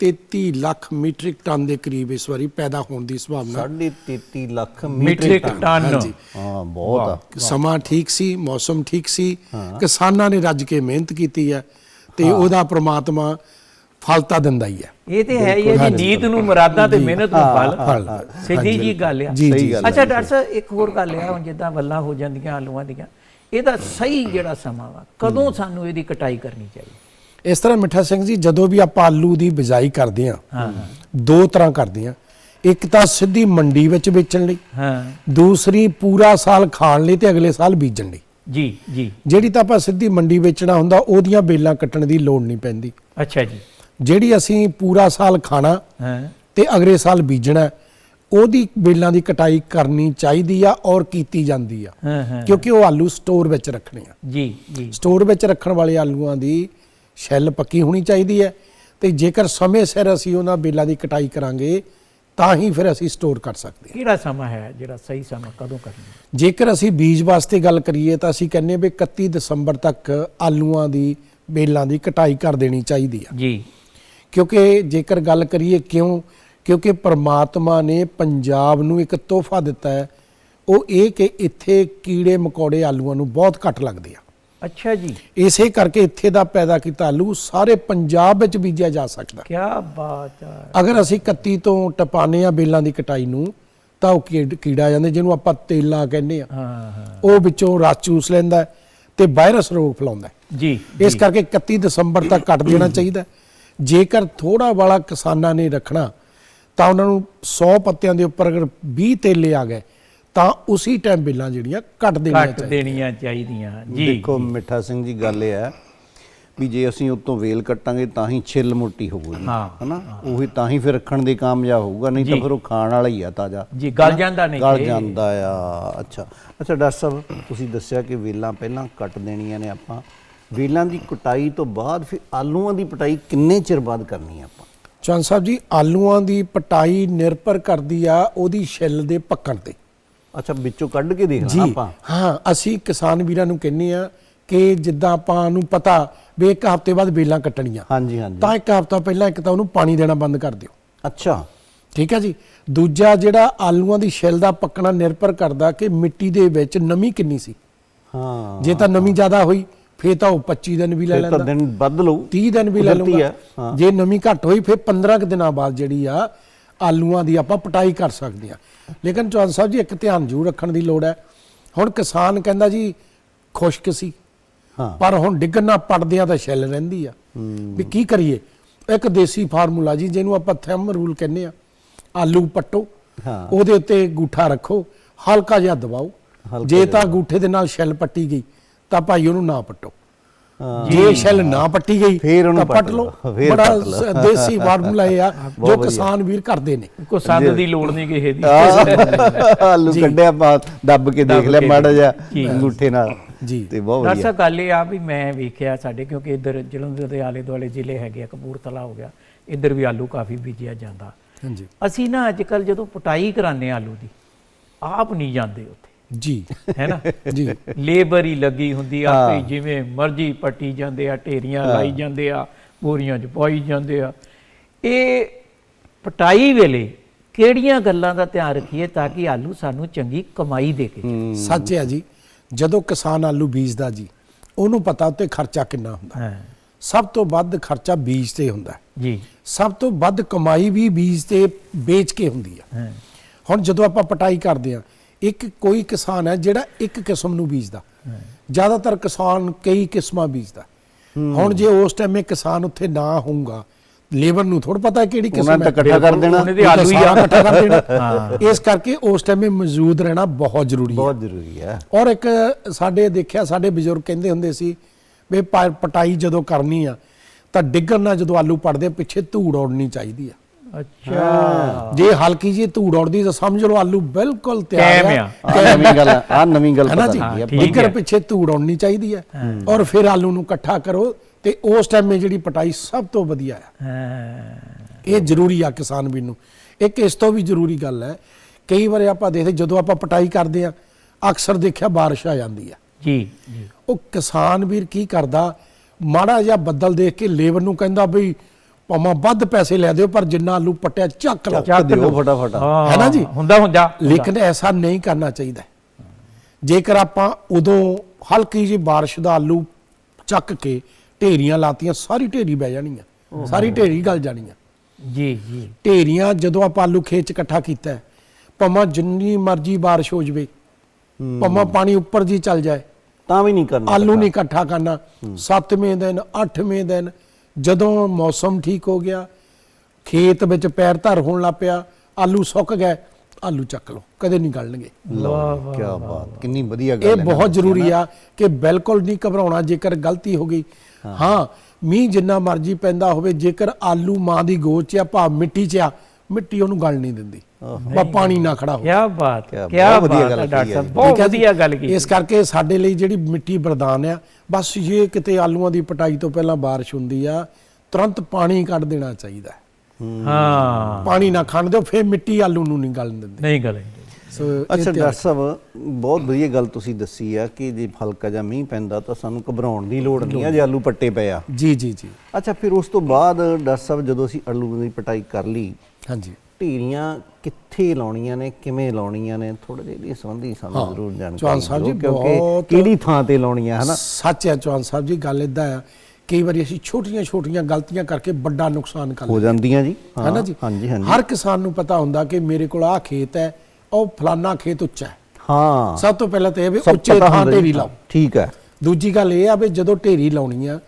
33 ਲੱਖ ਮੀਟ੍ਰਿਕ ਟਨ ਦੇ ਕਰੀਬ ਇਸ ਵਾਰੀ ਪੈਦਾ ਹੋਣ ਦੀ ਸੰਭਾਵਨਾ। 33 ਲੱਖ ਮੀਟ੍ਰਿਕ ਟਨ। ਹਾਂਜੀ। ਹਾਂ ਬਹੁਤ ਆ। ਸਮਾਂ ਠੀਕ ਸੀ ਮੌਸਮ ਠੀਕ ਸੀ। ਕਿਸਾਨਾਂ ਨੇ ਰੱਜ ਕੇ ਮਿਹਨਤ ਕੀਤੀ ਹੈ ਤੇ ਉਹਦਾ ਪ੍ਰਮਾਤਮਾ ਫਲ ਤਾਂ ਦਿੰਦਾ ਹੀ ਹੈ। ਇਹ ਤੇ ਹੈ ਹੀ ਹੈ ਜੀ ਨੀਤ ਨੂੰ ਮੁਰਾਦਾਂ ਤੇ ਮਿਹਨਤ ਨੂੰ ਫਲ। ਸਿੱਧੀ ਜੀ ਗੱਲ ਆ। ਸਹੀ ਗੱਲ ਅੱਛਾ ਡਾਕਟਰ ਸਾਹਿਬ ਇੱਕ ਹੋਰ ਗੱਲ ਆ ਹੁਣ ਜਿੱਦਾਂ ਵੱਲਾਂ ਹੋ ਜਾਂਦੀਆਂ ਆਲੂਆਂ ਦੀਆਂ ਇਹਦਾ ਸਹੀ ਜਿਹੜਾ ਸਮਾਂ ਵਾ ਕਦੋਂ ਸਾਨੂੰ ਇਹਦੀ ਕਟਾਈ ਕਰਨੀ ਚਾਹੀਦੀ? ਇਸ ਤਰ੍ਹਾਂ ਮਿੱਠਾ ਸਿੰਘ ਜੀ ਜਦੋਂ ਵੀ ਆਪਾਂ ਆਲੂ ਦੀ ਬਿਜਾਈ ਕਰਦੇ ਹਾਂ। ਦੋ ਤਰ੍ਹਾਂ ਕਰਦੇ ਹਾਂ। ਇੱਕ ਤਾਂ ਸਿੱਧੀ ਮੰਡੀ ਵਿੱਚ ਵੇਚਣ ਲਈ ਹਾਂ। ਦੂਸਰੀ ਪੂਰਾ ਸਾਲ ਖਾਣ ਲਈ ਤੇ ਅਗਲੇ ਸਾਲ ਬੀਜਣ ਲਈ। ਜੀ ਜੀ। ਜਿਹੜੀ ਤਾਂ ਆਪਾਂ ਸਿੱਧੀ ਮੰਡੀ ਵੇਚਣਾ ਹੁੰਦਾ ਉਹਦੀਆਂ ਬੇਲਾਂ ਕੱਟਣ ਦੀ ਲੋੜ ਨਹੀਂ ਪੈਂਦੀ। ਅੱਛਾ ਜੀ। ਜਿਹੜੀ ਅਸੀਂ ਪੂਰਾ ਸਾਲ ਖਾਣਾ ਹਾਂ। ਤੇ ਅਗਲੇ ਸਾਲ ਬੀਜਣਾ ਹੈ, ਉਹਦੀ ਬੇਲਾਂ ਦੀ ਕਟਾਈ ਕਰਨੀ ਚਾਹੀਦੀ ਆ ਔਰ ਕੀਤੀ ਜਾਂਦੀ ਆ। ਹਾਂ ਹਾਂ ਕਿਉਂਕਿ ਉਹ ਆਲੂ ਸਟੋਰ ਵਿੱਚ ਰੱਖਣੇ ਆ। ਜੀ ਜੀ। ਸਟੋਰ ਵਿੱਚ ਰੱਖਣ ਵਾਲੇ ਆਲੂਆਂ ਦੀ ਸ਼ੈੱਲ ਪੱਕੀ ਹੋਣੀ ਚਾਹੀਦੀ ਹੈ ਤੇ ਜੇਕਰ ਸਮੇਂ ਸਿਰ ਅਸੀਂ ਉਹਨਾਂ ਬੇਲਾਂ ਦੀ ਕਟਾਈ ਕਰਾਂਗੇ ਤਾਂ ਹੀ ਫਿਰ ਅਸੀਂ ਸਟੋਰ ਕਰ ਸਕਦੇ ਕਿਹੜਾ ਸਮਾਂ ਹੈ ਜਿਹੜਾ ਸਹੀ ਸਮਾਂ ਕਦੋਂ ਕਰਨਾ? ਹਾਂ ਜੇਕਰ ਅਸੀਂ ਬੀਜ ਵਾਸਤੇ ਗੱਲ ਕਰੀਏ ਤਾਂ ਅਸੀਂ ਕਹਿੰਨੇ ਵੀ 31 ਦਸੰਬਰ ਤੱਕ ਆਲੂਆਂ ਦੀ ਬੇਲਾਂ ਦੀ ਕਟਾਈ ਕਰ ਦੇਣੀ ਚਾਹੀਦੀ ਆ। ਜੀ। ਕਿਉਂਕਿ ਜੇਕਰ ਗੱਲ ਕਰੀਏ ਕਿਉਂ ਕਿਉਂਕਿ ਪ੍ਰਮਾਤਮਾ ਨੇ ਪੰਜਾਬ ਨੂੰ ਇੱਕ ਤੋਹਫਾ ਦਿੱਤਾ ਹੈ ਉਹ ਇਹ ਕਿ ਇੱਥੇ ਕੀੜੇ ਮਕੌੜੇ ਆਲੂਆਂ ਨੂੰ ਬਹੁਤ ਘੱਟ ਲੱਗਦੇ ਆ। ਅੱਛਾ ਜੀ। ਇਸੇ ਕਰਕੇ ਇੱਥੇ ਦਾ ਪੈਦਾ ਕੀਤਾ ਆਲੂ ਸਾਰੇ ਪੰਜਾਬ ਵਿੱਚ ਬੀਜਿਆ ਜਾ ਸਕਦਾ। ਕੀ ਬਾਤ ਹੈ ਅਗਰ ਅਸੀਂ 31 ਤੋਂ ਟਪਾਨੇ ਆ ਬੇਲਾਂ ਦੀ ਕਟਾਈ ਨੂੰ ਤਾਂ ਉਹ ਕੀੜ- ਜਾਂਦੇ ਜਿਹਨੂੰ ਆਪਾਂ ਤੇਲਾ ਕਹਿੰਦੇ ਆ ਹਾਂ ਹਾਂ। ਉਹ ਵਿੱਚੋਂ ਰਸ ਚੂਸ ਲੈਂਦਾ ਤੇ ਵਾਇਰਸ ਰੋਗ ਫੈਲਾਉਂਦਾ। ਜੀ ਇਸ ਕਰਕੇ 31 ਦਸੰਬਰ ਤੱਕ ਕੱਟ ਦੇਣਾ ਚਾਹੀਦਾ। ਜੇਕਰ ਥੋੜਾ ਵਾਲਾ ਕਿਸਾਨਾਂ ਨੇ ਰੱਖਣਾ ਤਾਂ ਉਹਨਾਂ ਨੂੰ 100 ਪੱਤਿਆਂ ਦੇ ਉੱਪਰ ਅਗਰ 20 ਤੇਲੇ ਆ ਗਏ ਤਾਂ ਉਸੇ ਟਾਈਮ ਬਿੱਲਾਂ ਜਿਹੜੀਆਂ ਕੱਟ ਦੇਣੀਆਂ ਕੱਟ ਚਾਹੀਦੀਆਂ। ਦੇਣੀਆਂ ਚਾਹੀਦੀਆਂ। ਜੀ ਦੇਖੋ ਮਿੱਠਾ ਸਿੰਘ ਜੀ ਗੱਲ ਇਹ ਹੈ ਵੀ ਜੇ ਅਸੀਂ ਉਤੋਂ ਵੇਲ ਕੱਟਾਂਗੇ ਤਾਂ ਹੀ ਛਿੱਲ ਮੋਟੀ ਹੋਊਗੀ। ਹਨਾ? ਉਹੀ ਤਾਂ ਹੀ ਫਿਰ ਰੱਖਣ ਦੇ ਕਾਮਯਾਬ ਹੋਊਗਾ ਨਹੀਂ ਤਾਂ। ਫਿਰ ਉਹ ਖਾਣ ਵਾਲਾ ਹੀ ਆ ਤਾਜ਼ਾ। ਜੀ ਗਲ ਜਾਂਦਾ ਨਹੀਂ। ਗਲ। ਜਾਂਦਾ ਆ। ਅੱਛਾ। ਅੱਛਾ ਡਾਕਟਰ ਸਾਹਿਬ ਤੁਸੀਂ ਦੱਸਿਆ ਕਿ ਵੇਲਾਂ ਪਹਿਲਾਂ ਕੱਟ ਦੇਣੀਆਂ ਨੇ ਆਪਾਂ। ਵੇਲਾਂ ਦੀ ਕਟਾਈ ਤੋਂ ਬਾਅਦ ਫਿਰ ਆਲੂਆਂ ਦੀ ਪਟਾਈ ਕਿੰਨੇ ਚਿਰ ਬਾਅਦ ਕਰਨੀ ਆ ਆਪਾਂ? ਚੌਹਾਨ ਸਾਹਿਬ ਜੀ ਆਲੂਆਂ ਦੀ ਪਟਾਈ ਨਿਰਭਰ ਕਰਦੀ ਆ ਉਹਦੀ ਛਿੱਲ ਦੇ ਪੱਕਣ ਤੇ। ਅੱਛਾ ਵਿੱਚੋਂ ਕੱਢ ਕੇ ਦੇਖਣਾ ਆਪਾਂ। ਹਾਂ ਅਸੀਂ ਕਿਸਾਨ ਵੀਰਾਂ ਨੂੰ ਕਹਿੰਨੇ ਆ ਕਿ ਜਿੱਦਾਂ ਆਪਾਂ ਨੂੰ ਪਤਾ ਵੀ ਇੱਕ ਹਫ਼ਤੇ ਬਾਅਦ ਬੇਲਾਂ ਕੱਟਣੀਆਂ। ਹਾਂਜੀ ਹਾਂਜੀ। ਤਾਂ ਇੱਕ ਹਫ਼ਤਾ ਪਹਿਲਾਂ ਇੱਕ ਤਾਂ ਉਹਨੂੰ ਪਾਣੀ ਦੇਣਾ ਬੰਦ ਕਰ ਦਿਓ। ਅੱਛਾ। ਠੀਕ ਹੈ ਜੀ? ਦੂਜਾ ਜਿਹੜਾ ਆਲੂਆਂ ਦੀ ਛਿੱਲ ਦਾ ਪੱਕਣਾ ਨਿਰਭਰ ਕਰਦਾ ਕਿ ਮਿੱਟੀ ਦੇ ਵਿੱਚ ਨਮੀ ਕਿੰਨੀ ਸੀ। ਹਾਂ। ਜੇ ਤਾਂ ਨਮੀ ਜ਼ਿਆਦਾ ਹੋਈ ਫੇਰ ਤਾਂ ਉਹ 25 ਦਿਨ ਵੀ ਲੈ ਤਾਂ ਲੈਂਦਾ। ਦਿਨ ਵੱਧ ਲਊ 30 ਦਿਨ ਵੀ ਲੈ ਲਊਗਾ। ਜੇ ਨਮੀ ਘੱਟ ਹੋਈ ਫਿਰ 15 ਕੁ ਦਿਨਾਂ ਬਾਅਦ ਜਿਹੜੀ ਆ ਆਲੂਆਂ ਦੀ ਆਪਾਂ ਪਟਾਈ ਕਰ ਸਕਦੇ ਆ ਲੇਕਿਨ ਚੌਹਾਨ ਸਾਹਿਬ ਜੀ ਇੱਕ ਧਿਆਨ ਜ਼ਰੂਰ ਰੱਖਣ ਦੀ ਲੋੜ ਹੈ। ਹੁਣ ਕਿਸਾਨ ਕਹਿੰਦਾ ਜੀ ਖੁਸ਼ਕ ਸੀ। ਪਰ ਹੁਣ ਡਿੱਗਣ ਨਾਲ ਪੜਦਿਆਂ ਤਾਂ ਛਿੱਲ ਰਹਿੰਦੀ ਆ। ਵੀ ਕੀ ਕਰੀਏ? ਇੱਕ ਦੇਸੀ ਫਾਰਮੂਲਾ ਜੀ ਜਿਹਨੂੰ ਆਪਾਂ ਥੰਮ ਰੂਲ ਕਹਿੰਦੇ ਆ। ਆਲੂ ਪੱਟੋ। ਉਹਦੇ ਉੱਤੇ ਗੂਠਾ ਰੱਖੋ ਹਲਕਾ ਜਿਹਾ ਦਬਾਓ। ਜੇ ਤਾਂ ਗੂਠੇ ਦੇ ਨਾਲ ਛਿੱਲ ਪੱਟੀ ਗਈ ਤਾਂ ਭਾਈ ਉਹਨੂੰ ਨਾ ਪੱਟੋ। ਜੇ ਛਿੱਲ ਨਾ ਪੱਟੀ ਗਈ ਫੇਰ ਉਹਨੂੰ ਤਾਂ ਪੱਟ ਲਓ। ਬੜਾ ਦੇਸੀ ਫਾਰਮੂਲਾ ਇਹ ਆ ਜੋ। ਕਿਸਾਨ ਵੀਰ ਕਰਦੇ ਨੇ। ਕੋ ਸੰਦ ਦੀ ਲੋੜ ਨਹੀਂ ਕਿਸੇ ਦੀ। ਆਲੂ ਕੱਢਿਆ ਦੱਬ ਕੇ ਦੇਖ ਲਿਆ ਮਾੜਾ ਜਿਹਾ ਜੀ। ਅੰਗੂਠੇ ਨਾਲ। ਜੀ। ਤੇ ਬਹੁਤ ਵਧੀਆ। ਸਾਹਿਬ ਗੱਲ ਇਹ ਆ ਵੀ ਮੈਂ ਵੇਖਿਆ ਸਾਡੇ ਕਿਉਂਕਿ ਇੱਧਰ ਜਲੰਧਰ ਦੇ ਆਲੇ ਦੁਆਲੇ ਜ਼ਿਲ੍ਹੇ ਹੈਗੇ ਆ ਕਪੂਰਥਲਾ ਹੋ ਗਿਆ ਇੱਧਰ ਵੀ ਆਲੂ ਕਾਫੀ ਬੀਜਿਆ ਜਾਂਦਾ। ਹਾਂਜੀ। ਅਸੀਂ ਨਾ ਅੱਜ ਕੱਲ ਜਦੋਂ ਪਟਾਈ ਕਰਾਉਂਦੇ ਆਲੂ ਦੀ ਆਪ ਨਹੀਂ ਜਾਂਦੇ ਉੱਥੇ। ਜੀ। ਹੈ ਨਾ? ਜੀ। ਲੇਬਰ ਹੀ ਲੱਗੀ ਹੁੰਦੀ ਆ ਆਪੇ ਜਿਵੇਂ ਮਰਜ਼ੀ ਪੱਟੀ ਜਾਂਦੇ ਆ ਢੇਰੀਆਂ ਲਾਈ ਜਾਂਦੇ ਆ ਬੋਰੀਆਂ 'ਚ ਪਾਈ ਜਾਂਦੇ ਆ। ਇਹ ਪਟਾਈ ਵੇਲੇ ਕਿਹੜੀਆਂ ਗੱਲਾਂ ਦਾ ਧਿਆਨ ਰੱਖੀਏ ਤਾਂ ਕਿ ਆਲੂ ਸਾਨੂੰ ਚੰਗੀ ਕਮਾਈ ਦੇ ਕੇ ਸੱਚ ਹੈ ਜੀ। ਜਦੋਂ ਕਿਸਾਨ ਆਲੂ ਬੀਜਦਾ ਜੀ ਉਹਨੂੰ ਪਤਾ ਉੱਤੇ ਖਰਚਾ ਕਿੰਨਾ ਹੁੰਦਾ। ਹਾਂ। ਸਭ ਤੋਂ ਵੱਧ ਖਰਚਾ ਬੀਜ ਤੇ ਹੁੰਦਾ। ਜੀ। ਸਭ ਤੋਂ ਵੱਧ ਕਮਾਈ ਵੀ ਬੀਜ ਤੇ ਵੇਚ ਕੇ ਹੁੰਦੀ ਆ। ਹੁਣ ਜਦੋਂ ਆਪਾਂ ਪਟਾਈ ਕਰਦੇ ਆ ਇੱਕ ਕੋਈ ਕਿਸਾਨ ਹੈ ਜਿਹੜਾ ਇੱਕ ਕਿਸਮ ਨੂੰ ਬੀਜਦਾ। ਜ਼ਿਆਦਾਤਰ ਕਿਸਾਨ ਕਈ ਕਿਸਮਾਂ ਬੀਜਦਾ। ਹੁਣ ਜੇ ਉਸ ਟਾਈਮ ਇਹ ਕਿਸਾਨ ਉੱਥੇ ਨਾ ਹੋਊਗਾ ਲੇਬਰ ਨੂੰ ਥੋੜਾ ਪਤਾ ਹੈ ਕਿਹੜੀ ਕਿਸਮ ਹੈ ਤਾਂ ਇਕੱਠਾ ਕਰ ਦੇਣਾ। ਉਹਨੇ ਆਲੂ ਹੀ ਆ। ਇਕੱਠਾ ਕਰ ਦੇਣਾ। ਇਸ ਕਰਕੇ ਉਸ ਟਾਈਮ ਇਹ ਮੌਜੂਦ ਰਹਿਣਾ ਬਹੁਤ ਜ਼ਰੂਰੀ ਹੈ। ਬਹੁਤ ਜ਼ਰੂਰੀ ਹੈ। ਔਰ ਇੱਕ ਸਾਡੇ ਦੇਖਿਆ ਸਾਡੇ ਬਜ਼ੁਰਗ ਕਹਿੰਦੇ ਹੁੰਦੇ ਸੀ ਵੀ ਪਟਾਈ ਜਦੋਂ ਕਰਨੀ ਆ ਤਾਂ ਡਿੱਗਣ ਨਾਲ ਜਦੋਂ ਆਲੂ ਪੜਦੇ ਪਿੱਛੇ ਧੂੜ ਉੜਨੀ ਚਾਹੀਦੀ ਆ। ਅੱਛਾ। ਜੇ ਹਲਕੀ ਜੀ ਧੂੜ ਉੜਦੀ ਤਾਂ ਸਮਝ ਲਓ ਆਲੂ ਬਿਲਕੁਲ ਤਿਆਰ। ਆ। ਨਵੀਂ ਗੱਲ ਆ ਨਵੀਂ ਗੱਲ ਹੈ ਪਤਾ ਹੈ। ਪਿੱਛੇ ਧੂੜ ਉੜਨੀ ਚਾਹੀਦੀ ਹੈ। ਔਰ ਫਿਰ ਆਲੂ ਨੂੰ ਇਕੱਠਾ ਕਰੋ ਤੇ ਉਸ ਟਾਈਮ ਇਹ ਜਿਹੜੀ ਪਟਾਈ ਸਭ ਤੋਂ ਵਧੀਆ ਆ। ਹਾਂ। ਇਹ ਜ਼ਰੂਰੀ ਆ ਕਿਸਾਨ ਵੀ ਨੂੰ। ਇੱਕ ਇਸ ਤੋਂ ਵੀ ਜ਼ਰੂਰੀ ਗੱਲ ਹੈ ਕਈ ਵਾਰ ਆਪਾਂ ਦੇਖਦੇ ਜਦੋਂ ਆਪਾਂ ਪਟਾਈ ਕਰਦੇ ਆ ਅਕਸਰ ਦੇਖਿਆ ਬਾਰਿਸ਼ ਆ ਜਾਂਦੀ ਆ। ਜੀ ਜੀ। ਉਹ ਕਿਸਾਨ ਵੀਰ ਕੀ ਕਰਦਾ ਮਾੜਾ ਜਿਹਾ ਬੱਦਲ ਦੇਖ ਕੇ ਲੇਬਰ ਨੂੰ ਕਹਿੰਦਾ ਬਈ ਭਾਵੇਂ ਵੱਧ ਪੈਸੇ ਲੈ ਦਿਓ ਪਰ ਜਿੰਨਾ ਆਲੂ ਪੱਟਿਆ ਚੱਕ ਲਓ। ਚੱਕ ਦਿਓ ਫਟਾਫਟ। ਹਾਂ, ਨਾ ਜੀ? ਹੁੰਦਾ ਹੁੰਦਾ। ਲੇਕਿਨ ਐਸਾ ਨਹੀਂ ਕਰਨਾ ਚਾਹੀਦਾ। ਜੇਕਰ ਆਪਾਂ ਉਦੋਂ ਹਲਕੀ ਜਿਹੀ ਬਾਰਿਸ਼ ਦਾ ਆਲੂ ਚੱਕ ਕੇ ਢੇਰੀਆਂ ਲਾਤੀਆਂ ਸਾਰੀ ਢੇਰੀ ਬਹਿ ਜਾਣੀ ਆ ਸਾਰੀ ਢੇਰੀ ਗਲ ਜਾਣੀ ਆ ਜੀ ਜੀ। ਢੇਰੀਆਂ ਜਦੋਂ ਆਪਾਂ ਆਲੂ ਖੇਤ ਚ ਇਕੱਠਾ ਕੀਤਾ ਹੈ, ਭਾਵੇਂ ਜਿੰਨੀ ਮਰਜ਼ੀ ਬਾਰਿਸ਼ ਹੋ ਜਵੇ ਭਾਵੇਂ ਪਾਣੀ ਉੱਪਰ ਜੀ ਚੱਲ ਜਾਏ ਤਾਂ ਵੀ ਨਹੀਂ ਕਰਨਾ ਆਲੂ ਨਹੀਂ ਇਕੱਠਾ ਕਰਨਾ। 7ਵੇਂ ਦਿਨ 8ਵੇਂ ਦਿਨ ਜਦੋਂ ਮੌਸਮ ਠੀਕ ਹੋ ਗਿਆ ਖੇਤ ਵਿੱਚ ਪੈਰ ਧਰ ਹੋਣ ਲੱਗ ਪਿਆ ਆਲੂ ਸੁੱਕ ਗਏ ਆਲੂ ਚੱਕ ਲਓ ਕਦੇ ਨਹੀਂ ਗਲਣਗੇ। ਵਾਹ ਵਾਹ ਕੀ ਬਾਤ ਕਿੰਨੀ ਵਧੀਆ ਗੱਲ ਇਹ ਹੈ ਬਹੁਤ ਜ਼ਰੂਰੀ ਆ ਕਿ ਬਿਲਕੁਲ ਨਹੀਂ ਘਬਰਾਉਣਾ ਜੇਕਰ ਗਲਤੀ ਹੋ ਗਈ। ਹਾਂ। ਮੀਂਹ ਜਿੰਨਾ ਮਰਜ਼ੀ ਪੈਂਦਾ ਹੋਵੇ ਜੇਕਰ ਆਲੂ ਮਾਂ ਦੀ ਗੋਦ 'ਚ ਆ ਭਾ ਮਿੱਟੀ 'ਚ ਆ ਮਿੱਟੀ ਉਹਨੂੰ ਗਲ ਨਹੀਂ ਦਿੰਦੀ। ਬਾ ਪਾਣੀ ਨਾ ਖੜਾ ਹੋ ਕੀ ਬਾਤ ਕਿਆ ਕੀ ਵਧੀਆ ਗੱਲ ਹੈ ਡਾਕਟਰ ਸਾਹਿਬ ਜੀ। ਬਹੁਤ ਜੀ? ਵਧੀਆ ਗੱਲ ਕੀਤੀ ਇਸ ਕਰਕੇ ਸਾਡੇ ਲਈ ਜਿਹੜੀ ਮਿੱਟੀ ਵਰਦਾਨ ਆ ਬਸ ਇਹ ਕਿਤੇ ਆਲੂਆਂ ਦੀ ਪਟਾਈ ਤੋਂ ਪਹਿਲਾਂ ਬਾਰਿਸ਼ ਹੁੰਦੀ ਆ ਤੁਰੰਤ ਪਾਣੀ ਕੱਢ ਦੇਣਾ ਚਾਹੀਦਾ। ਹੈ। ਹਾਂ। ਪਾਣੀ ਨਾ ਖੰਡ ਦਿਓ ਫਿਰ ਮਿੱਟੀ ਆਲੂ ਨੂੰ ਨਹੀਂ ਗਲਣ ਦਿੰਦੀ। ਨਹੀਂ ਗੱਲ ਸੋ ਅੱਛਾ ਡਾਕਟਰ ਸਾਹਿਬ ਬਹੁਤ ਵਧੀਆ ਗੱਲ ਤੁਸੀਂ ਦੱਸੀ ਆ ਕਿ ਜੇ ਹਲਕਾ ਜਿਹਾ ਮੀਂਹ ਪੈਂਦਾ ਤਾਂ ਸਾਨੂੰ ਘਬਰਾਉਣ ਦੀ ਲੋੜ ਨਹੀਂ ਆ ਜੇ ਆਲੂ ਪੱਟੇ ਪਏ ਆ। ਜੀ ਜੀ ਜੀ। ਅੱਛਾ ਫਿਰ ਉਸ ਤੋਂ ਬਾਅਦ ਡਾਕਟਰ ਸਾਹਿਬ ਜਦੋਂ ਅਸੀਂ ਆਲੂ ਦੀ ਪਟਾਈ ਕਰ ਲਈ ਹਾਂਜੀ। ਢੇਰੀਆਂ ਕਿੱਥੇ ਲਾਉਣੀਆਂ ਨੇ ਕਿਵੇਂ ਲਾਉਣੀਆਂ ਨੇ ਥੋੜੇ ਜਿਹੇ ਇਹਦੇ ਸੰਬੰਧੀ ਸਾਨੂੰ ਜ਼ਰੂਰ ਜਾਣਕਾਰੀ ਚੌਹਾਨ ਸਾਹਿਬ ਜੀ, ਕਿਉਂਕਿ ਕਿਹੜੀ ਥਾਂ ਤੇ ਲਾਉਣੀਆਂ ਹਨਾ? ਸੱਚ ਹੈ ਚੌਹਾਨ ਸਾਹਿਬ ਜੀ ਗੱਲ ਇਦਾਂ ਆ ਕਈ ਵਾਰੀ ਅਸੀਂ ਛੋਟੀਆਂ ਛੋਟੀਆਂ ਗਲਤੀਆਂ ਕਰਕੇ ਵੱਡਾ ਨੁਕਸਾਨ ਕਰ ਹੋ ਜਾਂਦੀਆਂ ਜੀ। ਹੈ ਨਾ ਜੀ? ਹਾਂਜੀ ਹਾਂਜੀ। ਹਰ ਕਿਸਾਨ ਨੂੰ ਪਤਾ ਹੁੰਦਾ ਕਿ ਮੇਰੇ ਕੋਲ ਆਹ ਖੇਤ ਹੈ ਉਹ ਫਲਾਨਾ ਖੇਤ ਉੱਚਾ ਹੈ। ਹਾਂ। ਸਭ ਤੋਂ ਪਹਿਲਾਂ ਤਾਂ ਇਹ ਵੀ ਉੱਚੇ ਥਾਂ। ਢੇਰੀ ਲਾਓ। ਠੀਕ ਹੈ। ਦੂਜੀ ਗੱਲ ਇਹ ਆ ਵੀ ਜਦੋਂ ਢੇਰੀ ਲਾਉਣੀ ਆ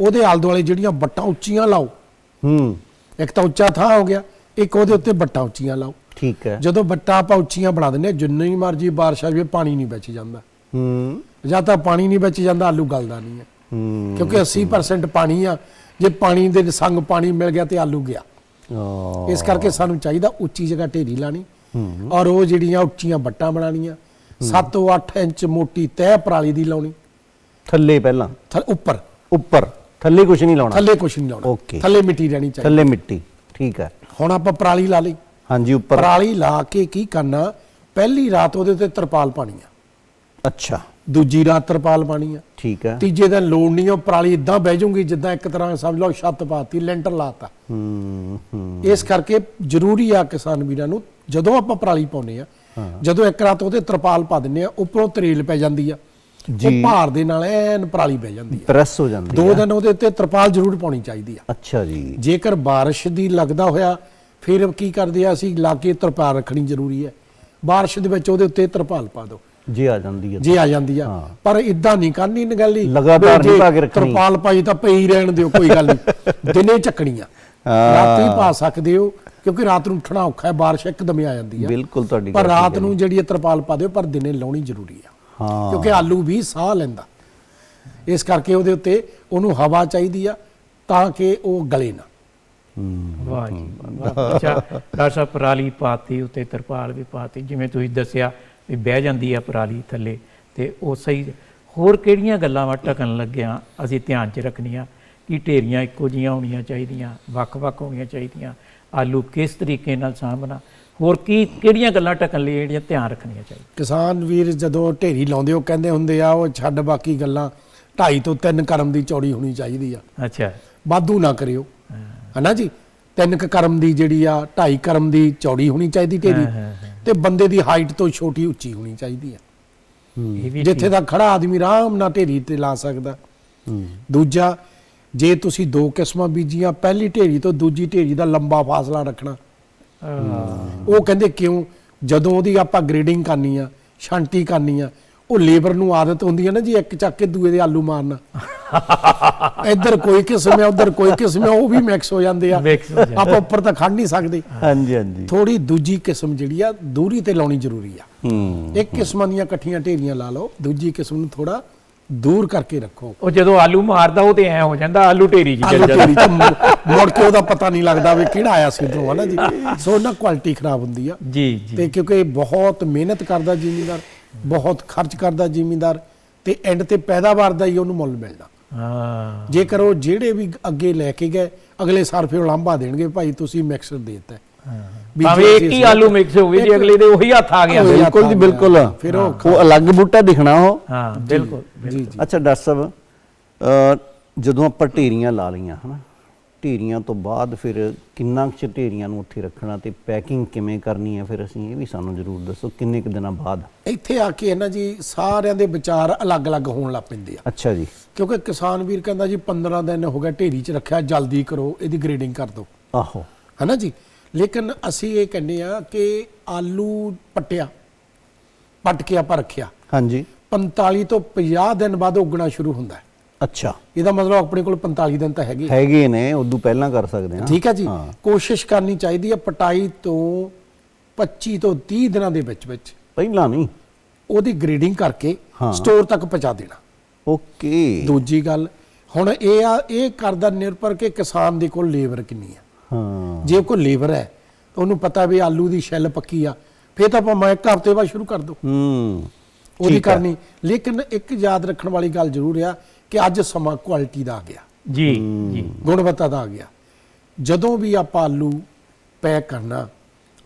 ਉਹਦੇ ਆਲੇ ਦੁਆਲੇ ਜਿਹੜੀਆਂ ਬੱਟਾਂ ਉੱਚੀਆਂ ਲਾਓ। ਹੂੰ। ਇੱਕ ਤਾਂ ਉੱਚਾ ਥਾਂ ਹੋ ਗਿਆ ਇੱਕ ਉਹਦੇ ਉੱਤੇ ਬੱਟਾਂ ਉੱਚੀਆਂ ਲਾਓ। ਠੀਕ ਹੈ। ਜਦੋਂ ਬੱਟਾਂ ਆਪਾਂ ਉੱਚੀਆਂ ਬਣਾ ਦਿੰਦੇ ਹਾਂ ਜਿੰਨੀ ਮਰਜ਼ੀ ਬਾਰਿਸ਼ ਆ ਜਾਵੇ ਪਾਣੀ ਨਹੀਂ ਬਚ ਜਾਂਦਾ। ਹੂੰ। ਜਾਂ ਤਾਂ ਪਾਣੀ ਨਹੀਂ ਬਚ ਜਾਂਦਾ ਆਲੂ ਗਲਦਾ ਨਹੀਂ ਹੈ। ਹੂੰ। ਕਿਉਂਕਿ 80% ਪਾਣੀ ਆ। ਜੇ ਪਾਣੀ ਦੇ ਸੰਗ ਪਾਣੀ ਮਿਲ ਗਿਆ ਤੇ ਆਲੂ ਗਿਆ। ਇਸ ਕਰਕੇ ਸਾਨੂੰ ਚਾਹੀਦਾ ਉੱਚੀ ਜਗ੍ਹਾ ਢੇਰੀ ਲਾਣੀ ਔਰ ਉਹ ਜਿਹੜੀਆਂ ਉੱਚੀਆਂ ਬੱਟਾਂ ਬਣਾਉਣੀਆਂ 7 ਤੋਂ 8 ਇੰਚ ਮੋਟੀ ਤਹਿ ਪਰਾਲੀ ਦੀ ਲਾਉਣੀ। ਥੱਲੇ ਪਹਿਲਾਂ? ਉੱਪਰ। ਉੱਪਰ। ਥੱਲੇ ਕੁਝ ਨਹੀਂ ਲਾਉਣਾ? ਥੱਲੇ ਕੁਛ ਨਹੀਂ ਲਾਉਣਾ. ਥੱਲੇ ਮਿੱਟੀ ਰਹਿਣੀ ਚਾਹੀਦੀ। ਥੱਲੇ ਮਿੱਟੀ। ਠੀਕ ਹੈ। ਹੁਣ ਆਪਾਂ ਪਰਾਲੀ ਲਾ ਲਈ। ਹਾਂਜੀ ਉੱਪਰ। ਪਰਾਲੀ ਲਾ ਕੇ ਕੀ ਕਰਨਾ ਪਹਿਲੀ ਰਾਤ ਉਹਦੇ ਉੱਤੇ ਤਰਪਾਲ ਪਾਣੀ ਆ। ਅੱਛਾ। ਦੂਜੀ ਰਾਤ ਤਰਪਾਲ ਪਾਣੀ ਆ। ਠੀਕ ਹੈ ਤੀਜੇ ਦਿਨ ਲੋੜ ਨਹੀਂ ਉਹ ਪਰਾਲੀ ਇਦਾਂ ਬਹਿ ਜਾਊਗੀ ਜਿੱਦਾਂ ਇੱਕ ਤਰ੍ਹਾਂ ਸਮਝ ਲਓ ਛੱਤ ਪਾਤੀ ਲੈਂਟਰ ਲਾਤਾ। ਹੂੰ ਹੂੰ। ਇਸ ਕਰਕੇ ਜ਼ਰੂਰੀ ਆ ਕਿਸਾਨ ਵੀਰਾਂ ਨੂੰ ਜਦੋਂ ਆਪਾਂ ਪਰਾਲੀ ਪਾਉਨੇ ਆ ਜਦੋਂ ਇੱਕ ਰਾਤ ਉਹਤੇ ਤਰਪਾਲ ਪਾ ਦਿੰਨੇ ਆ ਉੱਪਰੋਂ ਤਰੇਲ ਪੈ ਜਾਂਦੀ ਆ। ਉਹ ਭਾਰ ਦੇ ਨਾਲ ਐਨ ਪਰਾਲੀ ਬਹਿ ਜਾਂਦੀ ਆ। ਪ੍ਰੈਸ ਹੋ ਜਾਂਦੀ ਦੋ ਹੈ ਦਿਨ ਉਹਦੇ ਉੱਤੇ ਤਰਪਾਲ ਜ਼ਰੂਰ ਪਾਉਣੀ ਚਾਹੀਦੀ ਆ। ਅੱਛਾ ਜੀ। ਜੇਕਰ ਬਾਰਿਸ਼ ਦੀ ਲੱਗਦਾ ਹੋਇਆ ਫਿਰ ਕੀ ਕਰਦੇ ਆ ਅਸੀਂ ਲਾ ਕੇ ਤਰਪਾਲ ਰੱਖਣੀ ਜ਼ਰੂਰੀ ਹੈ ਬਾਰਿਸ਼ ਦੇ ਵਿੱਚ ਉਹਦੇ ਉੱਤੇ ਤਰਪਾਲ ਪਾ ਦਿਓ। ਜੇ ਆ ਜਾਂਦੀ ਹੈ ਜੇ ਆ ਜਾਂਦੀ ਆ। ਪਰ ਇਦਾਂ ਨਹੀਂ ਕਰਨੀ ਨਗਲੀ ਲਗਾਤਾਰ ਨਹੀਂ ਪਾ ਕੇ ਰੱਖਣੀ। ਤਰਪਾਲ ਪਾਈ ਤਾਂ ਪਈ ਰਹਿਣ ਦਿਓ ਕੋਈ ਗੱਲ ਨਹੀਂ। ਦਿਨੇ ਚੱਕਣੀ ਆ। ਹਾਂ। ਰਾਤੀ ਪਾ ਸਕਦੇ ਹੋ ਕਿਉਂਕਿ ਰਾਤ ਨੂੰ ਉੱਠਣਾ ਔਖਾ ਹੈ ਬਾਰਿਸ਼ ਇੱਕਦਮ ਹੀ ਆ ਜਾਂਦੀ ਆ। ਬਿਲਕੁਲ ਤੁਹਾਡੀ ਪਰ ਰਾਤ ਹੈ ਨੂੰ ਜਿਹੜੀ ਤਰਪਾਲ ਪਾ ਦਿਓ ਪਰ ਦਿਨੇ ਲਾਉਣੀ ਜ਼ਰੂਰੀ ਆ। ਹਾਂ। ਕਿਉਂਕਿ ਆਲੂ ਵੀ ਸਾਹ ਲੈਂਦਾ। ਇਸ ਕਰਕੇ ਉਹਦੇ ਉੱਤੇ ਉਹਨੂੰ ਹਵਾ ਚਾਹੀਦੀ ਆ ਤਾਂ ਕਿ ਉਹ ਗਲੇ ਨਾ। ਵਾਹ ਜੀ ਵਾਹ। ਅੱਛਾ ਸਾਹਿਬ ਪਰਾਲੀ ਪਾਤੀ ਉੱਤੇ ਤਰਪਾਲ ਵੀ ਪਾਤੀ। ਜਿਵੇਂ ਤੁਸੀਂ ਦੱਸਿਆ ਵੀ ਬਹਿ ਜਾਂਦੀ ਆ ਪਰਾਲੀ ਥੱਲੇ ਤੇ ਉਹ ਸਹੀ ਹੋਰ ਕਿਹੜੀਆਂ ਗੱਲਾਂ ਵਾ ਟਕਣ ਲੱਗਿਆ ਅਸੀਂ ਧਿਆਨ 'ਚ ਰੱਖਣੀਆਂ ਕਿ ਢੇਰੀਆਂ ਇੱਕੋ ਜੀਆਂ ਹੋਣੀਆਂ ਚਾਹੀਦੀਆਂ ਵੱਖ-ਵੱਖ ਹੋਣੀਆਂ ਚਾਹੀਦੀਆਂ। ਆਲੂ ਕਿਸ ਤਰੀਕੇ ਨਾਲ ਸਾਂਭਣਾ ਹੋਰ ਕੀ ਕਿਹੜੀਆਂ ਗੱਲਾਂ ਟਕਣ ਲਈ ਜਿਹੜੀਆਂ ਧਿਆਨ ਰੱਖਣੀਆਂ ਚਾਹੀਦੀਆਂ? ਕਿਸਾਨ ਵੀਰ ਜਦੋਂ ਢੇਰੀ ਲਾਉਂਦੇ ਉਹ ਕਹਿੰਦੇ ਹੁੰਦੇ ਆ ਉਹ ਛੱਡ ਬਾਕੀ ਗੱਲਾਂ ਢਾਈ ਤੋਂ ਤਿੰਨ ਕਰਮ ਦੀ ਚੌੜੀ ਹੋਣੀ ਚਾਹੀਦੀ ਆ। ਅੱਛਾ। ਵਾਧੂ ਨਾ ਕਰਿਓ। ਹਨਾ ਜੀ? ਤਿੰਨ ਕੁ ਕਰਮ ਦੀ ਜਿਹੜੀ ਆ ਢਾਈ ਕਰਮ ਦੀ ਚੌੜੀ ਹੋਣੀ ਚਾਹੀਦੀ ਢੇਰੀ ਤੇ ਬੰਦੇ ਦੀ ਹਾਈਟ ਤੋਂ ਛੋਟੀ ਉੱਚੀ ਹੋਣੀ ਚਾਹੀਦੀ ਆ। ਜਿੱਥੇ ਦਾ ਖੜਾ ਆਦਮੀ ਆਰਾਮ ਨਾਲ ਢੇਰੀ ਤੇ ਲਾ ਸਕਦਾ। ਹੂੰ। ਦੂਜਾ ਜੇ ਤੁਸੀਂ ਦੋ ਕਿਸਮਾਂ ਬੀਜੀਆਂ ਪਹਿਲੀ ਢੇਰੀ ਤੋਂ ਦੂਜੀ ਢੇਰੀ ਦਾ ਲੰਬਾ ਫਾਸਲਾ ਰੱਖਣਾ। ਉਹ ਕਹਿੰਦੇ ਕਿਉਂ? ਜਦੋਂ ਉਹਦੀ ਆਪਾਂ ਗ੍ਰੇਡਿੰਗ ਕਰਨੀ ਆ ਛਾਂਟੀ ਕਰਨੀ ਆ ਉਹ ਲੇਬਰ ਨੂੰ ਆਦਤ ਹੁੰਦੀ ਹੈ ਨਾ ਜੀ ਇੱਕ ਚੱਕ ਕੇ ਦੂਏ ਦੇ ਆਲੂ ਮਾਰਨਾ। ਇੱਧਰ ਕੋਈ ਕਿਸਮ ਹੈ ਉੱਧਰ ਕੋਈ ਕਿਸਮ ਹੈ ਉਹ ਵੀ ਮਿਕਸ ਹੋ ਜਾਂਦੇ ਆ। ਆਪਾਂ ਉੱਪਰ ਤਾਂ ਖੜ ਨਹੀਂ ਸਕਦੇ। ਹਾਂਜੀ ਹਾਂਜੀ। ਥੋੜੀ ਦੂਜੀ ਕਿਸਮ ਜਿਹੜੀ ਆ ਦੂਰੀ ਤੇ ਲਾਉਣੀ ਜ਼ਰੂਰੀ ਆ। ਹੂੰ ਇੱਕ ਕਿਸਮਾਂ ਦੀਆਂ ਇਕੱਠੀਆਂ ਢੇਰੀਆਂ ਲਾ ਲਓ ਦੂਜੀ ਕਿਸਮ ਨੂੰ ਥੋੜਾ ਦੂਰ ਕਰਕੇ ਰੱਖੋ। ਉਹ ਜਦੋਂ ਆਲੂ ਮਾਰਦਾ ਉਹ ਤੇ ਐ ਹੋ ਜਾਂਦਾ ਆਲੂ ਢੇਰੀ ਆਲੂ ਚੱਲ ਜਾਂਦਾ। ਮੁੜ- ਕੇ ਉਹਦਾ ਪਤਾ ਨਹੀਂ ਲੱਗਦਾ ਵੀ ਕਿਹੜਾ ਆਇਆ ਸੀ ਉਧਰੋਂ ਹਨਾ ਜੀ। ਸੋ ਨਾ ਕੁਆਲਿਟੀ ਖਰਾਬ ਹੁੰਦੀ ਆ। ਜੀ ਜੀ। ਤੇ ਕਿਉਂਕਿ ਬਹੁਤ ਮਿਹਨਤ ਕਰਦਾ ਜ਼ਿਮੀਂਦਾਰ ਬਹੁਤ ਖਰਚ ਕਰਦਾ ਜ਼ਿਮੀਂਦਾਰ ਤੇ ਐਂਡ ਤੇ ਪੈਦਾਵਾਰ ਦਾ ਹੀ ਉਹਨੂੰ ਮੁੱਲ ਮਿਲਦਾ। ਹਾਂ। ਜੇਕਰ ਉਹ ਜਿਹੜੇ ਵੀ ਅੱਗੇ ਲੈ ਕੇ ਗਏ ਅਗਲੇ ਸਾਲ ਫਿਰ ਉਲਾਂਭਾ ਦੇਣਗੇ ਭਾਈ ਤੁਸੀਂ ਮਿਕਸਰ ਦੇ ਦਿੱਤਾ। ਵੀ ਭਾਵੇਂ ਇੱਕ ਹੀ ਅਸੀਂ- ਆਲੂ ਮਿਕਸ ਹੋਵੇ ਜੀ ਅਗਲੇ ਦੇ ਉਹੀ ਹੱਥ ਆ ਗਿਆ ਬਿਲਕੁਲ ਜੀ। ਬਿਲਕੁਲ। ਫਿਰ ਉਹ ਅਲੱਗ ਬੂਟਾ ਦਿਖਣਾ ਉਹ। ਹਾਂ ਬਿਲਕੁਲ ਜੀ ਜੀ। ਅੱਛਾ ਡਾਕਟਰ ਸਾਹਿਬ ਅ, ਜਦੋਂ ਆਪਾਂ ਢੇਰੀਆਂ ਲਾ ਲਈਆਂ ਹਨਾ ਢੇਰੀਆਂ ਤੋਂ ਬਾਅਦ ਫਿਰ ਕਿੰਨਾ ਕੁ ਚਿਰ ਢੇਰੀਆਂ ਨੂੰ ਉੱਥੇ ਰੱਖਣਾ ਤੇ ਪੈਕਿੰਗ ਕਿਵੇਂ ਕਰਨੀ ਹੈ ਫਿਰ ਅਸੀਂ ਇਹ ਵੀ ਸਾਨੂੰ ਜ਼ਰੂਰ ਦੱਸੋ ਕਿੰਨੇ ਕੁ ਦਿਨਾਂ ਬਾਅਦ? ਇੱਥੇ ਆ ਕੇ ਨਾ ਜੀ ਸਾਰਿਆਂ ਦੇ ਵਿਚਾਰ ਅਲੱਗ-ਅਲੱਗ ਹੋਣ ਲੱਗ ਪੈਂਦੇ ਆ। ਅੱਛਾ ਜੀ। ਕਿਉਂਕਿ ਕਿਸਾਨ ਵੀਰ ਕਹਿੰਦਾ ਜੀ 15 ਦਿਨ ਹੋ ਗਿਆ ਢੇਰੀ 'ਚ ਰੱਖਿਆ ਜਲਦੀ ਕਰੋ ਇਹਦੀ ਗ੍ਰੇਡਿੰਗ ਕਰ ਦਿਓ। ਆਹੋ। ਹਨਾ ਜੀ? ਲੇਕਿਨ ਅਸੀਂ ਇਹ ਕਹਿੰਦੇ ਆ ਕਿ ਆਲੂ ਪੱਟਿਆ ਪੱਟ ਕੇ ਆਪਾਂ ਰੱਖਿਆ। ਹਾਂਜੀ। 45 ਤੋਂ 50 ਦਿਨ ਬਾਅਦ ਉੱਗਣਾ ਸ਼ੁਰੂ ਹੁੰਦਾ ਹੈ। ਅੱਛਾ। ਇਹਦਾ ਮਤਲਬ ਆਪਣੇ ਕੋਲ 45 ਦਿਨ ਤਾਂ ਹੈਗੇ। ਹੈਗੇ ਨੇ ਉਦੋਂ ਪਹਿਲਾਂ ਕਰ ਸਕਦੇ ਹਾਂ। ਠੀਕ ਹੈ ਜੀ। ਹਾਂ। ਕੋਸ਼ਿਸ਼ ਕਰਨੀ ਚਾਹੀਦੀ ਹੈ ਪਟਾਈ ਤੋਂ 25 ਤੋਂ 30 ਦਿਨਾਂ ਦੇ ਵਿੱਚ ਵਿੱਚ। ਪਹਿਲਾਂ ਨਹੀਂ। ਉਹਦੀ ਗ੍ਰੇਡਿੰਗ ਕਰਕੇ ਹਾਂ। ਸਟੋਰ ਤੱਕ ਪਹੁੰਚਾ ਦੇਣਾ। ਓਕੇ ਦੂਜੀ ਗੱਲ ਹੁਣ ਇਹ ਆ ਇਹ ਕਰਦਾ ਨਿਰਭਰ ਕਿ ਕਿਸਾਨ ਦੇ ਕੋਲ ਲੇਬਰ ਕਿੰਨੀ ਆ ਹਾਂ। ਜੇ ਕੋਈ ਲੇਬਰ ਹੈ ਉਹਨੂੰ ਪਤਾ ਵੀ ਆਲੂ ਦੀ ਸ਼ੈਲ ਪੱਕੀ ਆ ਫੇਰ ਤਾਂ ਆਪਾਂ ਮੈਂ ਇੱਕ ਹਫ਼ਤੇ ਬਾਅਦ ਸ਼ੁਰੂ ਕਰ ਦੋ। ਹੂੰ ਉਹਦੀ। ਕਰਨੀ। ਲੇਕਿਨ ਇੱਕ ਯਾਦ ਰੱਖਣ ਵਾਲੀ ਗੱਲ ਜ਼ਰੂਰ ਆ ਕਿ ਅੱਜ ਸਮਾਂ ਕੁਆਲਿਟੀ ਦਾ ਆ ਗਿਆ। ਜੀ ਜੀ। ਗੁਣਵੱਤਾ ਦਾ ਆ ਗਿਆ। ਜਦੋਂ ਵੀ ਆਪਾਂ ਆਲੂ ਪੈਕ ਕਰਨਾ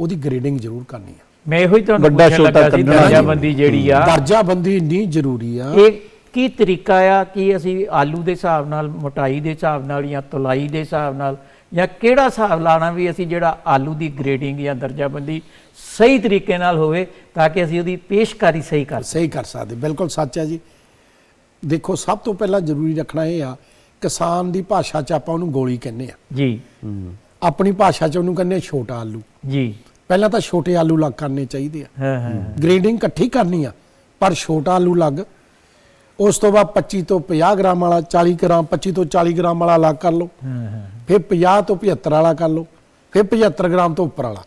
ਉਹਦੀ ਗ੍ਰੇਡਿੰਗ ਜ਼ਰੂਰ ਕਰਨੀ ਆ। ਮੈਂ ਇਹੋ ਹੀ ਤੁਹਾਨੂੰ ਵੱਡਾ ਛੋਟਾ ਕੱਢਣਾ ਜੀ। ਦਰਜਾਬੰਦੀ ਜਿਹੜੀ ਆ। ਦਰਜਾਬੰਦੀ ਇੰਨੀ ਜ਼ਰੂਰੀ ਆ। ਇਹ ਕੀ ਤਰੀਕਾ ਆ ਕਿ ਅਸੀਂ ਆਲੂ ਦੇ ਹਿਸਾਬ ਨਾਲ ਮੋਟਾਈ ਦੇ ਹਿਸਾਬ ਨਾਲ ਜਾਂ ਤੁਲਾਈ ਦੇ ਹਿਸਾਬ ਨਾਲ ਜਾਂ ਕਿਹੜਾ ਹਿਸਾਬ ਲਾਣਾ ਵੀ ਅਸੀਂ ਜਿਹੜਾ ਆਲੂ ਦੀ ਗ੍ਰੇਡਿੰਗ ਜਾਂ ਦਰਜਾਬੰਦੀ ਸਹੀ ਤਰੀਕੇ ਨਾਲ ਹੋਵੇ ਤਾਂ ਕਿ ਅਸੀਂ ਉਹਦੀ ਪੇਸ਼ਕਾਰੀ ਸਹੀ ਕਰ ਸਹੀ ਕਰ ਸਕਦੇ ਬਿਲਕੁਲ ਸੱਚ ਹੈ ਜੀ। ਦੇਖੋ ਸਭ ਤੋਂ ਪਹਿਲਾਂ ਜ਼ਰੂਰੀ ਰੱਖਣਾ ਇਹ ਆ ਕਿਸਾਨ ਦੀ ਭਾਸ਼ਾ 'ਚ ਆਪਾਂ ਉਹਨੂੰ ਗੋਲੀ ਕਹਿੰਦੇ ਆ। ਜੀ। ਆਪਣੀ ਭਾਸ਼ਾ 'ਚ ਉਹਨੂੰ ਕਹਿੰਦੇ ਛੋਟਾ ਆਲੂ। ਜੀ। ਪਹਿਲਾਂ ਤਾਂ ਛੋਟੇ ਆਲੂ ਲੱਗ ਕਰਨੇ ਚਾਹੀਦੇ ਆ। ਹਾਂ ਹਾਂ ਗ੍ਰੇਡਿੰਗ ਇਕੱਠੀ ਕਰਨੀ ਆ ਪਰ ਛੋਟਾ ਆਲੂ ਲੱਗ ਉਸ ਤੋਂ ਬਾਅਦ 25 ਤੋਂ 50 ਗ੍ਰਾਮ ਵਾਲਾ 40 ਗ੍ਰਾਮ 25 ਤੋਂ 40 ਗ੍ਰਾਮ ਵਾਲਾ ਅਲੱਗ ਕਰ ਲਓ। ਫਿਰ 50 ਤੋਂ 75 ਵਾਲਾ ਕਰ ਲਓ। ਫਿਰ 75 ਗ੍ਰਾਮ ਤੋਂ ਉੱਪਰ ਵਾਲਾ।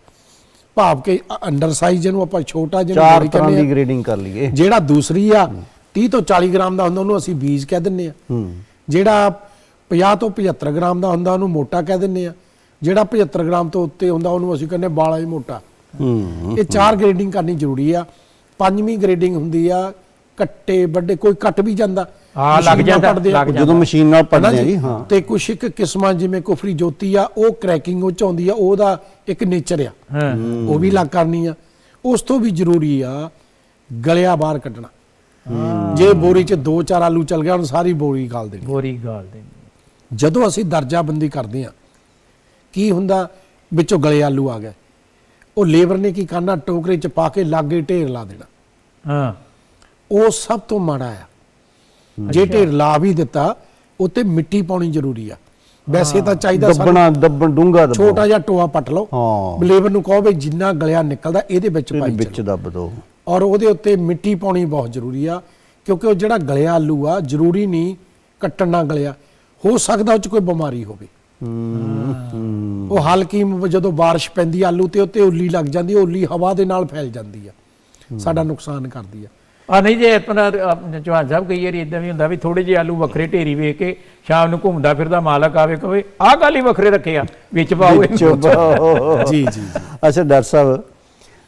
ਭਾਵ ਕਿ ਅੰਡਰ ਸਾਈਜ਼ ਜਿਹਨੂੰ ਆਪਾਂ ਛੋਟਾ ਜਿਹਨੂੰ ਚਾਰ ਤਰ੍ਹਾਂ ਦੀ ਗ੍ਰੇਡਿੰਗ ਕਰ ਲਈਏ। ਜਿਹੜਾ ਦੂਸਰੀ ਆ 30 ਤੋਂ 40 ਗ੍ਰਾਮ ਦਾ ਹੁੰਦਾ ਉਹਨੂੰ ਅਸੀਂ ਬੀਜ ਕਹਿ ਦਿੰਨੇ ਆ। ਹੂੰ। ਜਿਹੜਾ 50 ਤੋਂ 75 ਗ੍ਰਾਮ ਦਾ ਹੁੰਦਾ ਉਹਨੂੰ ਮੋਟਾ ਕਹਿ ਦਿੰਨੇ ਆ। ਜਿਹੜਾ 75 ਗ੍ਰਾਮ ਤੋਂ ਉੱਤੇ ਹੁੰਦਾ ਉਹਨੂੰ ਅਸੀਂ ਕਹਿੰਦੇ ਬਾਲਾ ਹੀ ਮੋਟਾ। ਹੂੰ ਇਹ ਚਾਰ ਗ੍ਰੇਡਿੰਗ ਕਰਨੀ ਜ਼ਰੂਰੀ ਆ। ਪੰਜਵੀਂ ਗ੍ਰੇਡਿੰਗ ਹੁੰਦੀ ਆ ਕੱਟੇ ਵੱਡੇ ਕੋਈ ਕੱਟ ਵੀ ਜਾਂਦਾ। ਹਾਂ, ਲੱਗ ਜਾਂਦਾ। ਲੱਗ ਜਦੋਂ। ਮਸ਼ੀਨ ਨਾਲ ਪੜਦੇ ਆ ਜੀ? ਹਾਂ। ਤੇ ਕੁਛ ਇੱਕ ਕਿਸਮਾਂ ਜਿਵੇਂ ਕੁਫਰੀ ਜੋਤੀ ਆ ਉਹ ਕ੍ਰੈਕਿੰਗ ਉਹ ਚ ਆਉਂਦੀ ਆ ਉਹਦਾ ਇੱਕ ਨੇਚਰ ਆ। ਹਾਂ। ਉਹ ਵੀ ਲੱਗ ਕਰਨੀ ਆ। ਉਸ ਤੋਂ ਵੀ ਜ਼ਰੂਰੀ ਆ ਗਲਿਆ ਬਾਹਰ ਕੱਢਣਾ। ਜੇ ਬੋਰੀ 'ਚ ਦੋ ਚਾਰ ਆਲੂ ਚਲ ਗਿਆ ਹੁਣ ਸਾਰੀ ਬੋਰੀ ਗਾਲ ਦੇਣੀ। ਬੋਰੀ ਗਾਲ ਦੇ ਜਦੋਂ ਅਸੀਂ ਦਰਜਾਬੰਦੀ ਕਰਦੇ ਆ ਕੀ ਹੁੰਦਾ? ਵਿੱਚੋਂ ਗਲੇ ਆਲੂ ਆ ਗਏ। ਉਹ ਲੇਬਰ ਨੇ ਕੀ ਕਰਨਾ? ਟੋਕਰੇ 'ਚ ਪਾ ਕੇ ਲਾਗੇ ਢੇਰ ਲਾ ਦੇਣਾ। ਹਾਂ। ਉਹ ਸਭ ਤੋਂ ਮਾੜਾ ਆ। ਜੇ ਢੇਰ ਲਾ ਵੀ ਦਿੱਤਾ ਉੱਤੇ ਮਿੱਟੀ ਪਾਉਣੀ ਜ਼ਰੂਰੀ ਆ। ਵੈਸੇ ਤਾਂ ਚਾਹੀਦਾ ਦੱਬਣਾ ਦੱਬਣ ਡੂੰਗਾ ਦੱਬੋ। ਛੋਟਾ ਜਿਹਾ ਟੋਆ ਪੱਟ ਲਓ। ਹਾਂ। ਲੇਬਰ ਨੂੰ ਕਹੋ ਵੀ ਜਿੰਨਾ ਗਲਿਆ ਨਿਕਲਦਾ ਇਹਦੇ ਵਿੱਚ ਪਾਈ ਵਿੱਚ ਚਲੋ। ਦੱਬ ਦੋ। ਔਰ ਉਹਦੇ ਉੱਤੇ ਮਿੱਟੀ ਪਾਉਣੀ ਬਹੁਤ ਜ਼ਰੂਰੀ ਆ ਕਿਉਂਕਿ ਉਹ ਜਿਹੜਾ ਗਲਿਆ ਆਲੂ ਆ ਜ਼ਰੂਰੀ ਨਹੀਂ ਕੱਟਣ ਨਾਲ ਗਲਿਆ। ਹੋ ਸਕਦਾ ਉਹ ਚ ਕੋਈ ਬਿਮਾਰੀ ਹੋਵੇ। ਉਹ ਹਲਕੀ ਜਦੋਂ ਬਾਰਿਸ਼ ਪੈਂਦੀ ਆਲੂ ਤੇ ਉੱਤੇ ਉੱਲੀ ਲੱਗ ਜਾਂਦੀ ਉੱਲੀ ਹਵਾ ਦੇ ਨਾਲ ਫੈਲ ਜਾਂਦੀ ਆ। ਸਾਡਾ ਨੁਕਸਾਨ ਕਰਦੀ ਆ। ਆ ਨਹੀਂ ਜੇ ਆਪਣਾ ਚੌਹਾਨ ਸਾਹਿਬ ਕਈ ਵਾਰੀ ਇਦਾਂ ਵੀ ਹੁੰਦਾ ਵੀ ਥੋੜੇ ਜਿਹੇ ਆਲੂ ਵੱਖਰੇ ਢੇਰੀ ਵੇਖ ਕੇ ਸ਼ਾਮ ਨੂੰ ਘੁੰਮਦਾ ਫਿਰਦਾ ਮਾਲਕ ਆਵੇ ਕਵੇ ਆਹ ਕਾਲੀ ਵੱਖਰੇ ਰੱਖੇ ਆ ਵਿੱਚ ਪਾਓ ਜੀ ਜੀ ਅੱਛਾ ਡਾਕਟਰ ਸਾਹਿਬ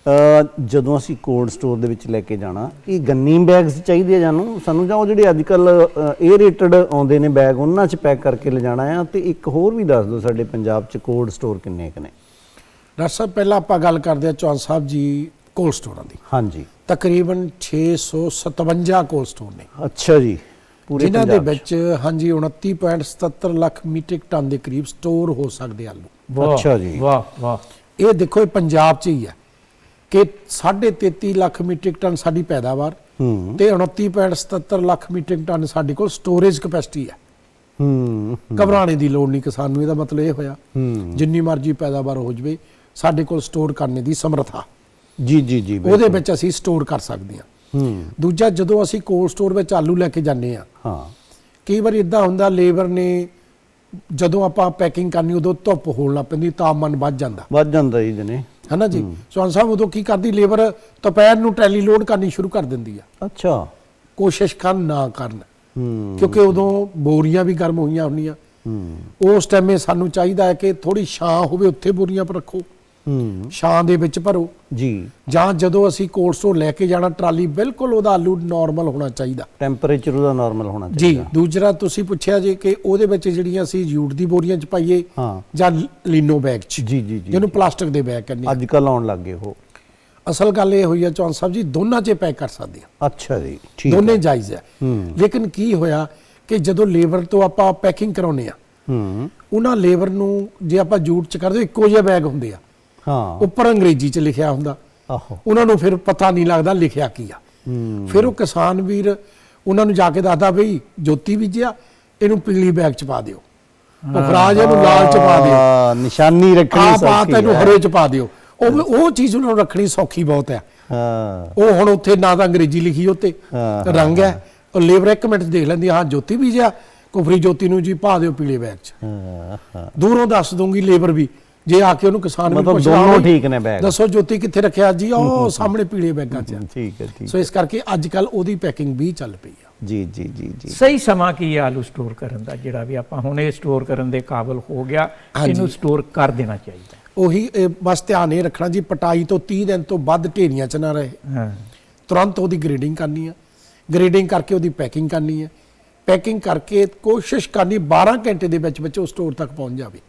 ਅ, ਜਦੋਂ ਅਸੀਂ ਕੋਲਡ ਸਟੋਰ ਦੇ ਵਿੱਚ ਲੈ ਕੇ ਜਾਣਾ ਇਹ ਗੰਨੀ ਬੈਗਸ ਚਾਹੀਦੇ ਆ ਜਾਨੂੰ ਸਾਨੂੰ ਜਾਂ ਉਹ ਜਿਹੜੇ ਅੱਜ ਕੱਲ 에ਅਰੇਟਡ ਆਉਂਦੇ ਨੇ ਬੈਗ ਉਹਨਾਂ 'ਚ ਪੈਕ ਕਰਕੇ ਲਿਜਾਣਾ ਆ? ਤੇ ਇੱਕ ਹੋਰ ਵੀ ਦੱਸ ਦਿਓ ਸਾਡੇ ਪੰਜਾਬ 'ਚ ਕੋਲਡ ਸਟੋਰ ਕਿੰਨੇ ਕੁ ਨੇ? ਡਾਕਟਰ ਸਾਹਿਬ ਪਹਿਲਾਂ ਆਪਾਂ ਗੱਲ ਕਰਦੇ ਆ ਚੌਹਾਨ ਸਾਹਿਬ ਜੀ ਕੋਲਡ ਸਟੋਰਾਂ ਦੀ। ਹਾਂਜੀ। ਤਕਰੀਬਨ 657 ਕੋਲਡ ਸਟੋਰ ਨੇ। ਅੱਛਾ ਜੀ ਪੂਰੇ ਜਿਨ੍ਹਾਂ ਦੇ। ਵਿੱਚ ਹਾਂਜੀ 29.77 ਲੱਖ ਮੀਟ੍ਰਿਕ ਟਨ ਦੇ ਕਰੀਬ ਸਟੋਰ ਹੋ ਸਕਦੇ ਆਲੂ। ਅੱਛਾ ਜੀ। ਵਾਹ ਵਾਹ। ਇਹ ਦੇਖੋ ਇਹ ਪੰਜਾਬ 'ਚ ਹੀ ਹੈ ਕਿ 33.5 ਲੱਖ ਮੀਟ੍ਰਿਕ ਟਨ ਸਾਡੀ ਪੈਦਾਵਾਰ ਹੂੰ। ਤੇ 29.77 ਲੱਖ ਮੀਟ੍ਰਿਕ ਟਨ ਸਾਡੇ ਕੋਲ ਸਟੋਰੇਜ ਕਪੈਸਿਟੀ ਹੈ। ਹੂੰ ਘਬਰਾਣੇ ਦੀ ਲੋੜ ਨਹੀਂ ਕਿਸਾਨ ਨੂੰ ਇਹਦਾ ਮਤਲਬ ਇਹ ਹੋਇਆ ਹੂੰ। ਜਿੰਨੀ ਮਰਜ਼ੀ ਪੈਦਾਵਾਰ ਹੋ ਜਵੇ ਸਾਡੇ ਕੋਲ ਸਟੋਰ ਕਰਨੇ ਦੀ ਸਮਰੱਥਾ। ਜੀ ਜੀ ਜੀ। ਉਹਦੇ ਵਿੱਚ ਅਸੀਂ ਸਟੋਰ ਕਰ ਸਕਦੇ ਹਾਂ। ਹੂੰ। ਦੂਜਾ ਜਦੋਂ ਅਸੀਂ ਕੋਲਡ ਸਟੋਰ ਵਿੱਚ ਆਲੂ ਲੈ ਕੇ ਜਾਂਦੇ ਆ ਹਾਂ। ਕਈ ਵਾਰ ਇਦਾਂ ਹੁੰਦਾ ਲੇਬਰ ਨੇ ਜਦੋਂ ਆਪਾਂ ਪੈਕਿੰਗ ਕਰਨੀ ਉਦੋਂ ਧੁੱਪ ਹੋਣ ਲੱਗ ਪੈਂਦੀ ਤਾਪਮਾਨ ਵੱਧ ਜਾਂਦਾ। ਵੱਧ ਜਾਂਦਾ ਜੀ ਜਨੇ। ਹਨਾ ਜੀ? ਸੋਹਣ ਸਾਹਿਬ ਉਦੋਂ ਕੀ ਕਰਦੀ ਲੇਬਰ ਦੁਪਹਿਰ ਨੂੰ ਟਰੈਲੀ ਲੋਡ ਕਰਨੀ ਸ਼ੁਰੂ ਕਰ ਦਿੰਦੀ ਆ। ਅੱਛਾ। ਕੋਸ਼ਿਸ਼ ਕਰਨ ਨਾ ਕਰਨ। ਹੂੰ। ਕਿਉਂਕਿ ਉਦੋਂ ਬੋਰੀਆਂ ਵੀ ਗਰਮ ਹੋਈਆਂ ਹੁੰਦੀਆਂ। ਹੂੰ। ਉਸ ਟਾਈਮੇ ਸਾਨੂੰ ਚਾਹੀਦਾ ਹੈ ਕਿ ਥੋੜੀ ਛਾਂ ਹੋਵੇ ਉੱਥੇ ਬੋਰੀਆਂ ਪਰ ਰੱਖੋ। ਛਾਂ ਦੇ ਵਿੱਚ ਭਰੋ। ਜੀ। ਜਾਂ ਜਦੋਂ ਅਸੀਂ ਕੋਲਡ ਸਟੋਰ ਲੈ ਕੇ ਜਾਣਾ ਟਰਾਲੀ ਬਿਲਕੁਲ ਉਹਦਾ ਆਲੂ ਨਾਰਮਲ ਹੋਣਾ ਚਾਹੀਦਾ। ਟੈਂਪਰੇਚਰ ਉਹਦਾ ਨਾਰਮਲ ਹੋਣਾ ਜੀ ਚਾਹੀਦਾ। ਦੂਜਰਾ ਤੁਸੀਂ ਪੁੱਛਿਆ ਜੀ ਕਿ ਉਹਦੇ ਵਿੱਚ ਜਿਹੜੀਆਂ ਅਸੀਂ ਜੂਟ ਦੀ ਬੋਰੀਆਂ ਚ ਪਾਈਏ ਜਾਂ ਲੀਨੋ ਬੈਗ ਚ। ਜੀ ਜੀ ਜੀ ਜਿਹਨੂੰ ਪਲਾਸਟਿਕ ਦੇ ਬੈਗ ਕਹਿੰਦੇ। ਅੱਜ ਕੱਲ ਆਉਣ ਲੱਗ ਗਏ ਉਹ। ਅਸਲ ਗੱਲ ਇਹ ਹੋਈ ਹੈ ਚੌਹਾਨ ਸਾਹਿਬ ਜੀ ਦੋਨਾਂ 'ਚ ਪੈਕ ਕਰ ਸਕਦੇ ਆ। ਅੱਛਾ ਜੀ ਠੀਕ ਦੋਨੇ ਜਾਇਜ਼ ਹੈ ਹੂੰ। ਲੇਕਿਨ ਕੀ ਹੋਇਆ ਕਿ ਜਦੋਂ ਲੇਬਰ ਤੋਂ ਆਪਾਂ ਪੈਕਿੰਗ ਕਰਾਉਨੇ ਆ ਹੂੰ। ਉਹਨਾਂ ਲੇਬਰ ਨੂੰ ਜੇ ਆਪਾਂ ਜੂਟ ਚ ਕਰਦੇ ਇੱਕੋ ਜਿਹੇ ਬੈਗ ਹੁੰਦੇ ਆ। ਹਾਂ। ਉੱਪਰ ਅੰਗਰੇਜ਼ੀ ਚ ਲਿਖਿਆ ਹੁੰਦਾ। ਆਹੋ। ਉਹਨਾਂ ਨੂੰ ਫਿਰ ਪਤਾ ਨਹੀਂ ਲੱਗਦਾ ਲਿਖਿਆ ਕੀ ਆ। ਫਿਰ ਉਹ ਕਿਸਾਨ ਵੀਰ ਉਹਨਾਂ ਨੂੰ ਜਾ ਕੇ ਦੱਸਦਾ ਬਈ ਜੋਤੀ ਬੀਜਿਆ ਇਹਨੂੰ ਪੀਲੀ ਬੈਗ ਚ ਪਾ ਦਿਓ। ਪੁਖਰਾਜ ਇਹਨੂੰ ਲਾਲ ਚ ਪਾ ਦਿਓ। ਨਿਸ਼ਾਨੀ ਰੱਖਣੀ ਆਪ ਆ ਸੌਖੀ ਤੈਨੂੰ ਹੈ। ਹਰੇ ਚ ਪਾ ਦਿਓ। ਉਹ ਉਹ ਚੀਜ਼ ਉਹਨਾਂ ਨੂੰ ਰੱਖਣੀ ਸੌਖੀ ਬਹੁਤ ਹੈ। ਹਾਂ। ਉਹ ਹੁਣ ਉੱਥੇ ਨਾ ਤਾਂ ਅੰਗਰੇਜ਼ੀ ਲਿਖੀ ਉੱਤੇ। ਰੰਗ ਹੈ। ਉਹ ਲੇਬਰ ਇੱਕ ਮਿੰਟ ਦੇਖ ਲੈਂਦੀ ਹਾਂ ਜੋਤੀ ਬੀਜਿਆ ਕੁਫਰੀ ਜੋਤੀ ਨੂੰ ਜੀ ਪਾ ਦਿਓ ਪੀਲੇ ਬੈਗ 'ਚ। ਹਾਂ ਹਾਂ। ਦੂਰੋਂ ਦੱਸ ਦੂੰਗੀ ਲੇਬਰ ਵੀ। ਜੇ ਆ ਕੇ ਉਹਨੂੰ ਕਿਸਾਨ ਵੀ ਮਤਲਬ ਪੁੱਛਦਾ ਦੋਨੋਂ ਠੀਕ ਨੇ ਬੈਗ। ਦੱਸੋ ਜੋਤੀ ਕਿੱਥੇ ਰੱਖਿਆ ਜੀ? ਉਹ ਸਾਹਮਣੇ ਪੀਲੇ ਬੈਗਾਂ 'ਚ ਆ। ਠੀਕ ਹੈ ਠੀਕ ਸੋ ਇਸ ਕਰਕੇ ਅੱਜ ਕੱਲ ਉਹਦੀ ਪੈਕਿੰਗ ਵੀ ਚੱਲ ਪਈ ਆ। ਜੀ ਜੀ ਜੀ ਜੀ। ਸਹੀ ਸਮਾਂ ਕੀ ਹੈ ਆਲੂ ਸਟੋਰ ਕਰਨ ਦਾ ਜਿਹੜਾ ਵੀ ਆਪਾਂ ਹੁਣ ਇਹ ਸਟੋਰ ਕਰਨ ਦੇ ਕਾਬਲ ਹੋ ਗਿਆ। ਇਹਨੂੰ ਸਟੋਰ ਕਰ ਦੇਣਾ ਚਾਹੀਦਾ। ਉਹੀ ਬਸ ਧਿਆਨ ਇਹ ਰੱਖਣਾ ਜੀ ਪਟਾਈ ਤੋਂ 30 ਦਿਨ ਤੋਂ ਵੱਧ ਢੇਰੀਆਂ 'ਚ ਨਾ ਰਹੇ। ਹਾਂ। ਤੁਰੰਤ ਉਹਦੀ ਗ੍ਰੇਡਿੰਗ ਕਰਨੀ ਆ। ਗ੍ਰੇਡਿੰਗ ਕਰਕੇ ਉਹਦੀ ਪੈਕਿੰਗ ਕਰਨੀ ਹੈ ਪੈਕਿੰਗ ਕਰਕੇ ਕੋਸ਼ਿਸ਼ ਕਰਨੀ 12 ਘੰਟੇ ਦੇ ਵਿੱਚ ਵਿੱਚ ਉਹ ਸਟੋਰ ਤੱਕ ਪਹੁੰਚ ਜਾਵੇ।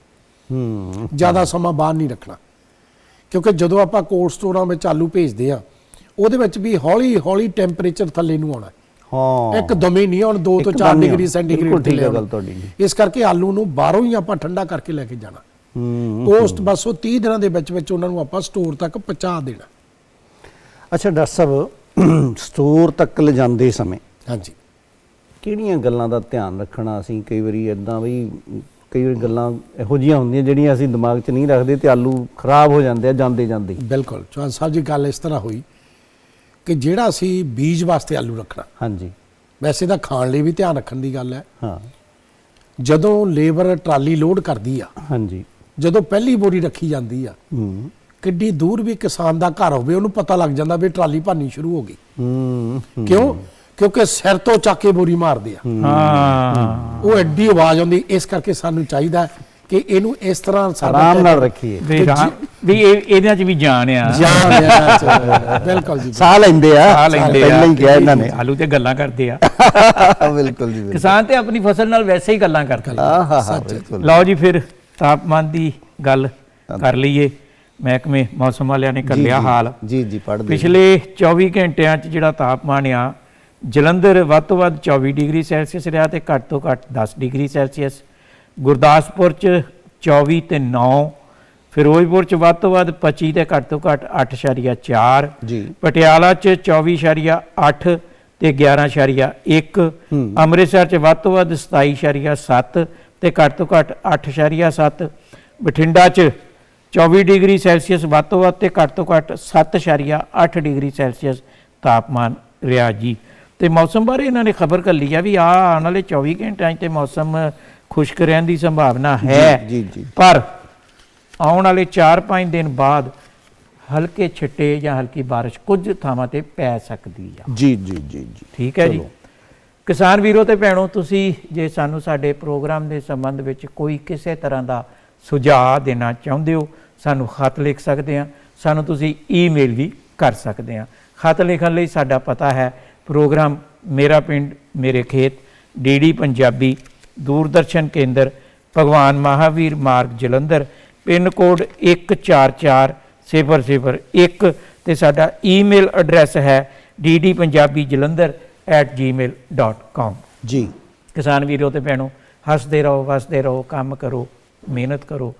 ਹੂੰ। ਜ਼ਿਆਦਾ ਸਮਾਂ ਬਾਹਰ ਨਹੀਂ ਰੱਖਣਾ। ਕਿਉਂਕਿ ਜਦੋਂ ਆਪਾਂ ਕੋਲਡ ਸਟੋਰਾਂ ਵਿੱਚ ਆਲੂ ਭੇਜਦੇ ਆ ਉਹਦੇ ਵਿੱਚ ਵੀ ਹੌਲੀ ਹੌਲੀ ਟੈਂਪਰੇਚਰ ਥੱਲੇ ਨੂੰ ਆਉਣਾ। ਹਾਂ। ਇੱਕ ਦਮੇ ਨਹੀਂ ਹੁਣ 2 ਤੋਂ ਇੱਕਦਮ 4 ਨਹੀਂ ਡਿਗਰੀ। ਸੈਂਟੀਗ੍ਰੇਡ ਤੇ। ਗੱਲ ਤੁਹਾਡੀ। ਇਸ ਕਰਕੇ ਆਲੂ ਨੂੰ ਬਾਹਰੋਂ ਹੀ ਆਪਾਂ ਠੰਡਾ ਕਰਕੇ ਲੈ ਕੇ ਜਾਣਾ। ਹੂੰ। ਉਸ ਬਸ ਉਹ 30 ਦਿਨਾਂ ਦੇ ਵਿੱਚ ਵਿੱਚ ਉਹਨਾਂ ਨੂੰ ਆਪਾਂ ਸਟੋਰ ਤੱਕ ਪਹੁੰਚਾ ਦੇਣਾ। ਅੱਛਾ ਡਾਕਟਰ ਸਾਹਿਬ ਸਟੋਰ ਤੱਕ ਲਿਜਾਂਦੇ ਸਮੇਂ ਹਾਂਜੀ। ਕਿਹੜੀਆਂ ਗੱਲਾਂ ਦਾ ਧਿਆਨ ਰੱਖਣਾ? ਅਸੀਂ ਕਈ ਵਾਰੀ ਇਦਾਂ ਵੀ ਕਈ ਵਾਰੀ ਗੱਲਾਂ ਇਹੋ ਜੀਆਂ ਹੁੰਦੀਆਂ ਜਿਹੜੀਆਂ ਅਸੀਂ ਦਿਮਾਗ 'ਚ ਨਹੀਂ ਰੱਖਦੇ ਤੇ ਆਲੂ ਖਰਾਬ ਹੋ ਜਾਂਦੇ ਆ ਜਾਂਦੇ ਜਾਂਦੇ। ਬਿਲਕੁਲ। ਚੌਹਾਨ ਸਾਹਿਬ ਜੀ ਗੱਲ ਇਸ ਤਰ੍ਹਾਂ ਹੋਈ ਕਿ ਜਿਹੜਾ ਅਸੀਂ ਬੀਜ ਵਾਸਤੇ ਆਲੂ ਰੱਖਣਾ ਹਾਂਜੀ। ਵੈਸੇ ਤਾਂ ਖਾਣ ਲਈ ਵੀ ਧਿਆਨ ਰੱਖਣ ਦੀ ਗੱਲ ਹੈ। ਹਾਂ। ਜਦੋਂ ਲੇਬਰ ਟਰਾਲੀ ਲੋਡ ਕਰਦੀ ਆ ਹਾਂਜੀ। ਜਦੋਂ ਪਹਿਲੀ ਬੋਰੀ ਰੱਖੀ ਜਾਂਦੀ ਆ ਹੂੰ। ਕਿੱਡੀ ਦੂਰ ਵੀ ਕਿਸਾਨ ਦਾ ਘਰ ਹੋਵੇ ਉਹਨੂੰ ਪਤਾ ਲੱਗ ਜਾਂਦਾ ਵੀ ਟਰਾਲੀ ਭਰਨੀ ਸ਼ੁਰੂ ਹੋ ਗਈ। ਹੂੰ। ਕਿਉਂ? ਕਿਉਂਕਿ ਸਿਰ ਤੋਂ ਚੱਕ ਕੇ ਬੋਰੀ ਮਾਰਦੇ ਆ। ਹਾਂ। ਉਹ ਐਡੀ ਆਵਾਜ਼ ਆਉਂਦੀ ਇਸ ਕਰਕੇ ਸਾਨੂੰ ਚਾਹੀਦਾ ਕਿ ਇਹਨੂੰ ਇਸ ਤਰ੍ਹਾਂ ਸਾਡਾ ਆਰਾਮ ਨਾਲ ਰੱਖੀਏ। ਵੀ ਇਹ ਇਹਨਾਂ 'ਚ ਵੀ ਜਾਣ ਆ। ਜਾਨ ਚਾਹੀਦਾ। ਬਿਲਕੁਲ ਜੀ। ਸਾਹ ਲੈਂਦੇ ਆ। ਆ ਲੈਂਦੇ ਪਹਿਲਾਂ ਹੀ ਕਿਹਾ ਇਹਨਾਂ ਨੇ। ਆਲੂ ਤੇ ਗੱਲਾਂ ਕਰਦੇ ਆ। ਬਿਲਕੁਲ ਜੀ ਬਿਲਕੁਲ। ਕਿਸਾਨ ਤੇ ਆਪਣੀ ਫਸਲ ਨਾਲ ਵੈਸੇ ਹੀ ਗੱਲਾਂ ਕਰਦੇ ਆ। ਆਹ ਹਾਂ ਸੱਚ। ਹੈ। ਬਿਲਕੁਲ। ਲਓ ਜੀ ਫਿਰ ਤਾਪਮਾਨ ਦੀ ਗੱਲ ਕਰ ਲਈਏ। ਮਹਿਕਮੇ ਮੌਸਮ ਵਾਲਿਆਂ ਨੇ ਕਰ ਲਿਆ ਹਾਲ। ਜੀ ਜੀ ਪੜ੍ਹਦੇ ਪਿਛਲੇ 24 ਘੰਟਿਆਂ 'ਚ ਜਿਹੜਾ ਤਾਪਮਾਨ ਆ ਜਲੰਧਰ ਵੱਧ ਤੋਂ ਵੱਧ 24 ਡਿਗਰੀ ਸੈਲਸੀਅਸ ਰਿਹਾ ਤੇ ਘੱਟ ਤੋਂ ਘੱਟ 10 ਡਿਗਰੀ ਸੈਲਸੀਅਸ। ਗੁਰਦਾਸਪੁਰ 'ਚ 24 ਤੇ 9 ਫਿਰੋਜ਼ਪੁਰ 'ਚ ਵੱਧ ਤੋਂ ਵੱਧ 25 ਤੇ ਘੱਟ ਤੋਂ ਘੱਟ 8.4 ਜੀ। ਪਟਿਆਲਾ 'ਚ 24.8 ਤੇ 11.1 ਹੂੰ। ਅੰਮ੍ਰਿਤਸਰ 'ਚ ਵੱਧ ਤੋਂ ਵੱਧ 27.7 ਤੇ ਘੱਟ ਤੋਂ ਘੱਟ 8.7 ਬਠਿੰਡਾ 'ਚ 24 ਡਿਗਰੀ ਸੈਲਸੀਅਸ ਵੱਧ ਤੋਂ ਵੱਧ ਤੇ ਘੱਟ ਤੋਂ ਘੱਟ 7.8 ਡਿਗਰੀ ਸੈਲਸੀਅਸ ਤਾਪਮਾਨ ਰਿਹਾ ਜੀ। ਤੇ ਮੌਸਮ ਬਾਰੇ ਇਹਨਾਂ ਨੇ ਖਬਰ ਕੱਲੀ ਆ ਵੀ ਆ ਆਉਣ ਵਾਲੇ 24 ਘੰਟਿਆਂ 'ਚ ਤੇ ਮੌਸਮ ਖੁਸ਼ਕ ਰਹਿਣ ਦੀ ਸੰਭਾਵਨਾ ਹੈ। ਜੀ ਜੀ। ਪਰ ਆਉਣ ਵਾਲੇ 4-5 ਦਿਨ ਬਾਅਦ ਹਲਕੇ ਛਿੱਟੇ ਜਾਂ ਹਲਕੀ ਬਾਰਿਸ਼ ਕੁਝ ਥਾਵਾਂ ਤੇ ਪੈ ਸਕਦੀ ਆ। ਜੀ ਜੀ ਜੀ ਜੀ। ਠੀਕ ਹੈ ਜੀ। ਕਿਸਾਨ ਵੀਰੋ ਤੇ ਭੈਣੋ ਤੁਸੀਂ ਜੇ ਸਾਨੂੰ ਸਾਡੇ ਪ੍ਰੋਗਰਾਮ ਦੇ ਸੰਬੰਧ ਵਿੱਚ ਕੋਈ ਕਿਸੇ ਤਰ੍ਹਾਂ ਦਾ ਸੁਝਾਅ ਦੇਣਾ ਚਾਹੁੰਦੇ ਹੋ ਸਾਨੂੰ ਖਤ ਲਿਖ ਸਕਦੇ ਆ। ਸਾਨੂੰ ਤੁਸੀਂ ਈਮੇਲ ਵੀ ਕਰ ਸਕਦੇ ਆ। ਖਤ ਲਿਖਣ ਲਈ ਸਾਡਾ ਪਤਾ ਹੈ ਪ੍ਰੋਗਰਾਮ ਮੇਰਾ ਪਿੰਡ ਮੇਰੇ ਖੇਤ ਡੀਡੀ ਪੰਜਾਬੀ ਦੂਰਦਰਸ਼ਨ ਕੇਂਦਰ ਭਗਵਾਨ ਮਹਾਵੀਰ ਮਾਰਗ ਜਲੰਧਰ ਪਿੰਨ ਕੋਡ 144001 ਤੇ ਸਾਡਾ ਈਮੇਲ ਐਡਰੈਸ ਹੈ ddpunjabijalandhar@gmail.com ਜੀ। ਕਿਸਾਨ ਵੀਰੋ ਤੇ ਭੈਣੋ ਹੱਸਦੇ ਰਹੋ ਵਸਦੇ ਰਹੋ ਕੰਮ ਕਰੋ ਮਿਹਨਤ ਕਰੋ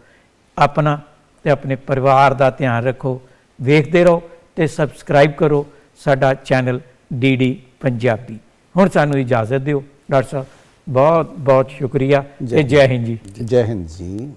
ਆਪਣਾ ਤੇ ਆਪਣੇ ਪਰਿਵਾਰ ਦਾ ਧਿਆਨ ਰੱਖੋ ਵੇਖਦੇ ਰਹੋ ਤੇ ਸਬਸਕ੍ਰਾਈਬ ਕਰੋ ਸਾਡਾ ਚੈਨਲ ਡੀਡੀ ਪੰਜਾਬੀ। ਹੁਣ ਸਾਨੂੰ ਇਜਾਜ਼ਤ ਦਿਓ ਡਾਕਟਰ ਸਾਹਿਬ ਬਹੁਤ ਬਹੁਤ ਸ਼ੁਕਰੀਆ ਤੇ ਜੈ ਜੈ ਹਿੰਦ ਜੀ। ਜੈ ਹਿੰਦ ਜੀ।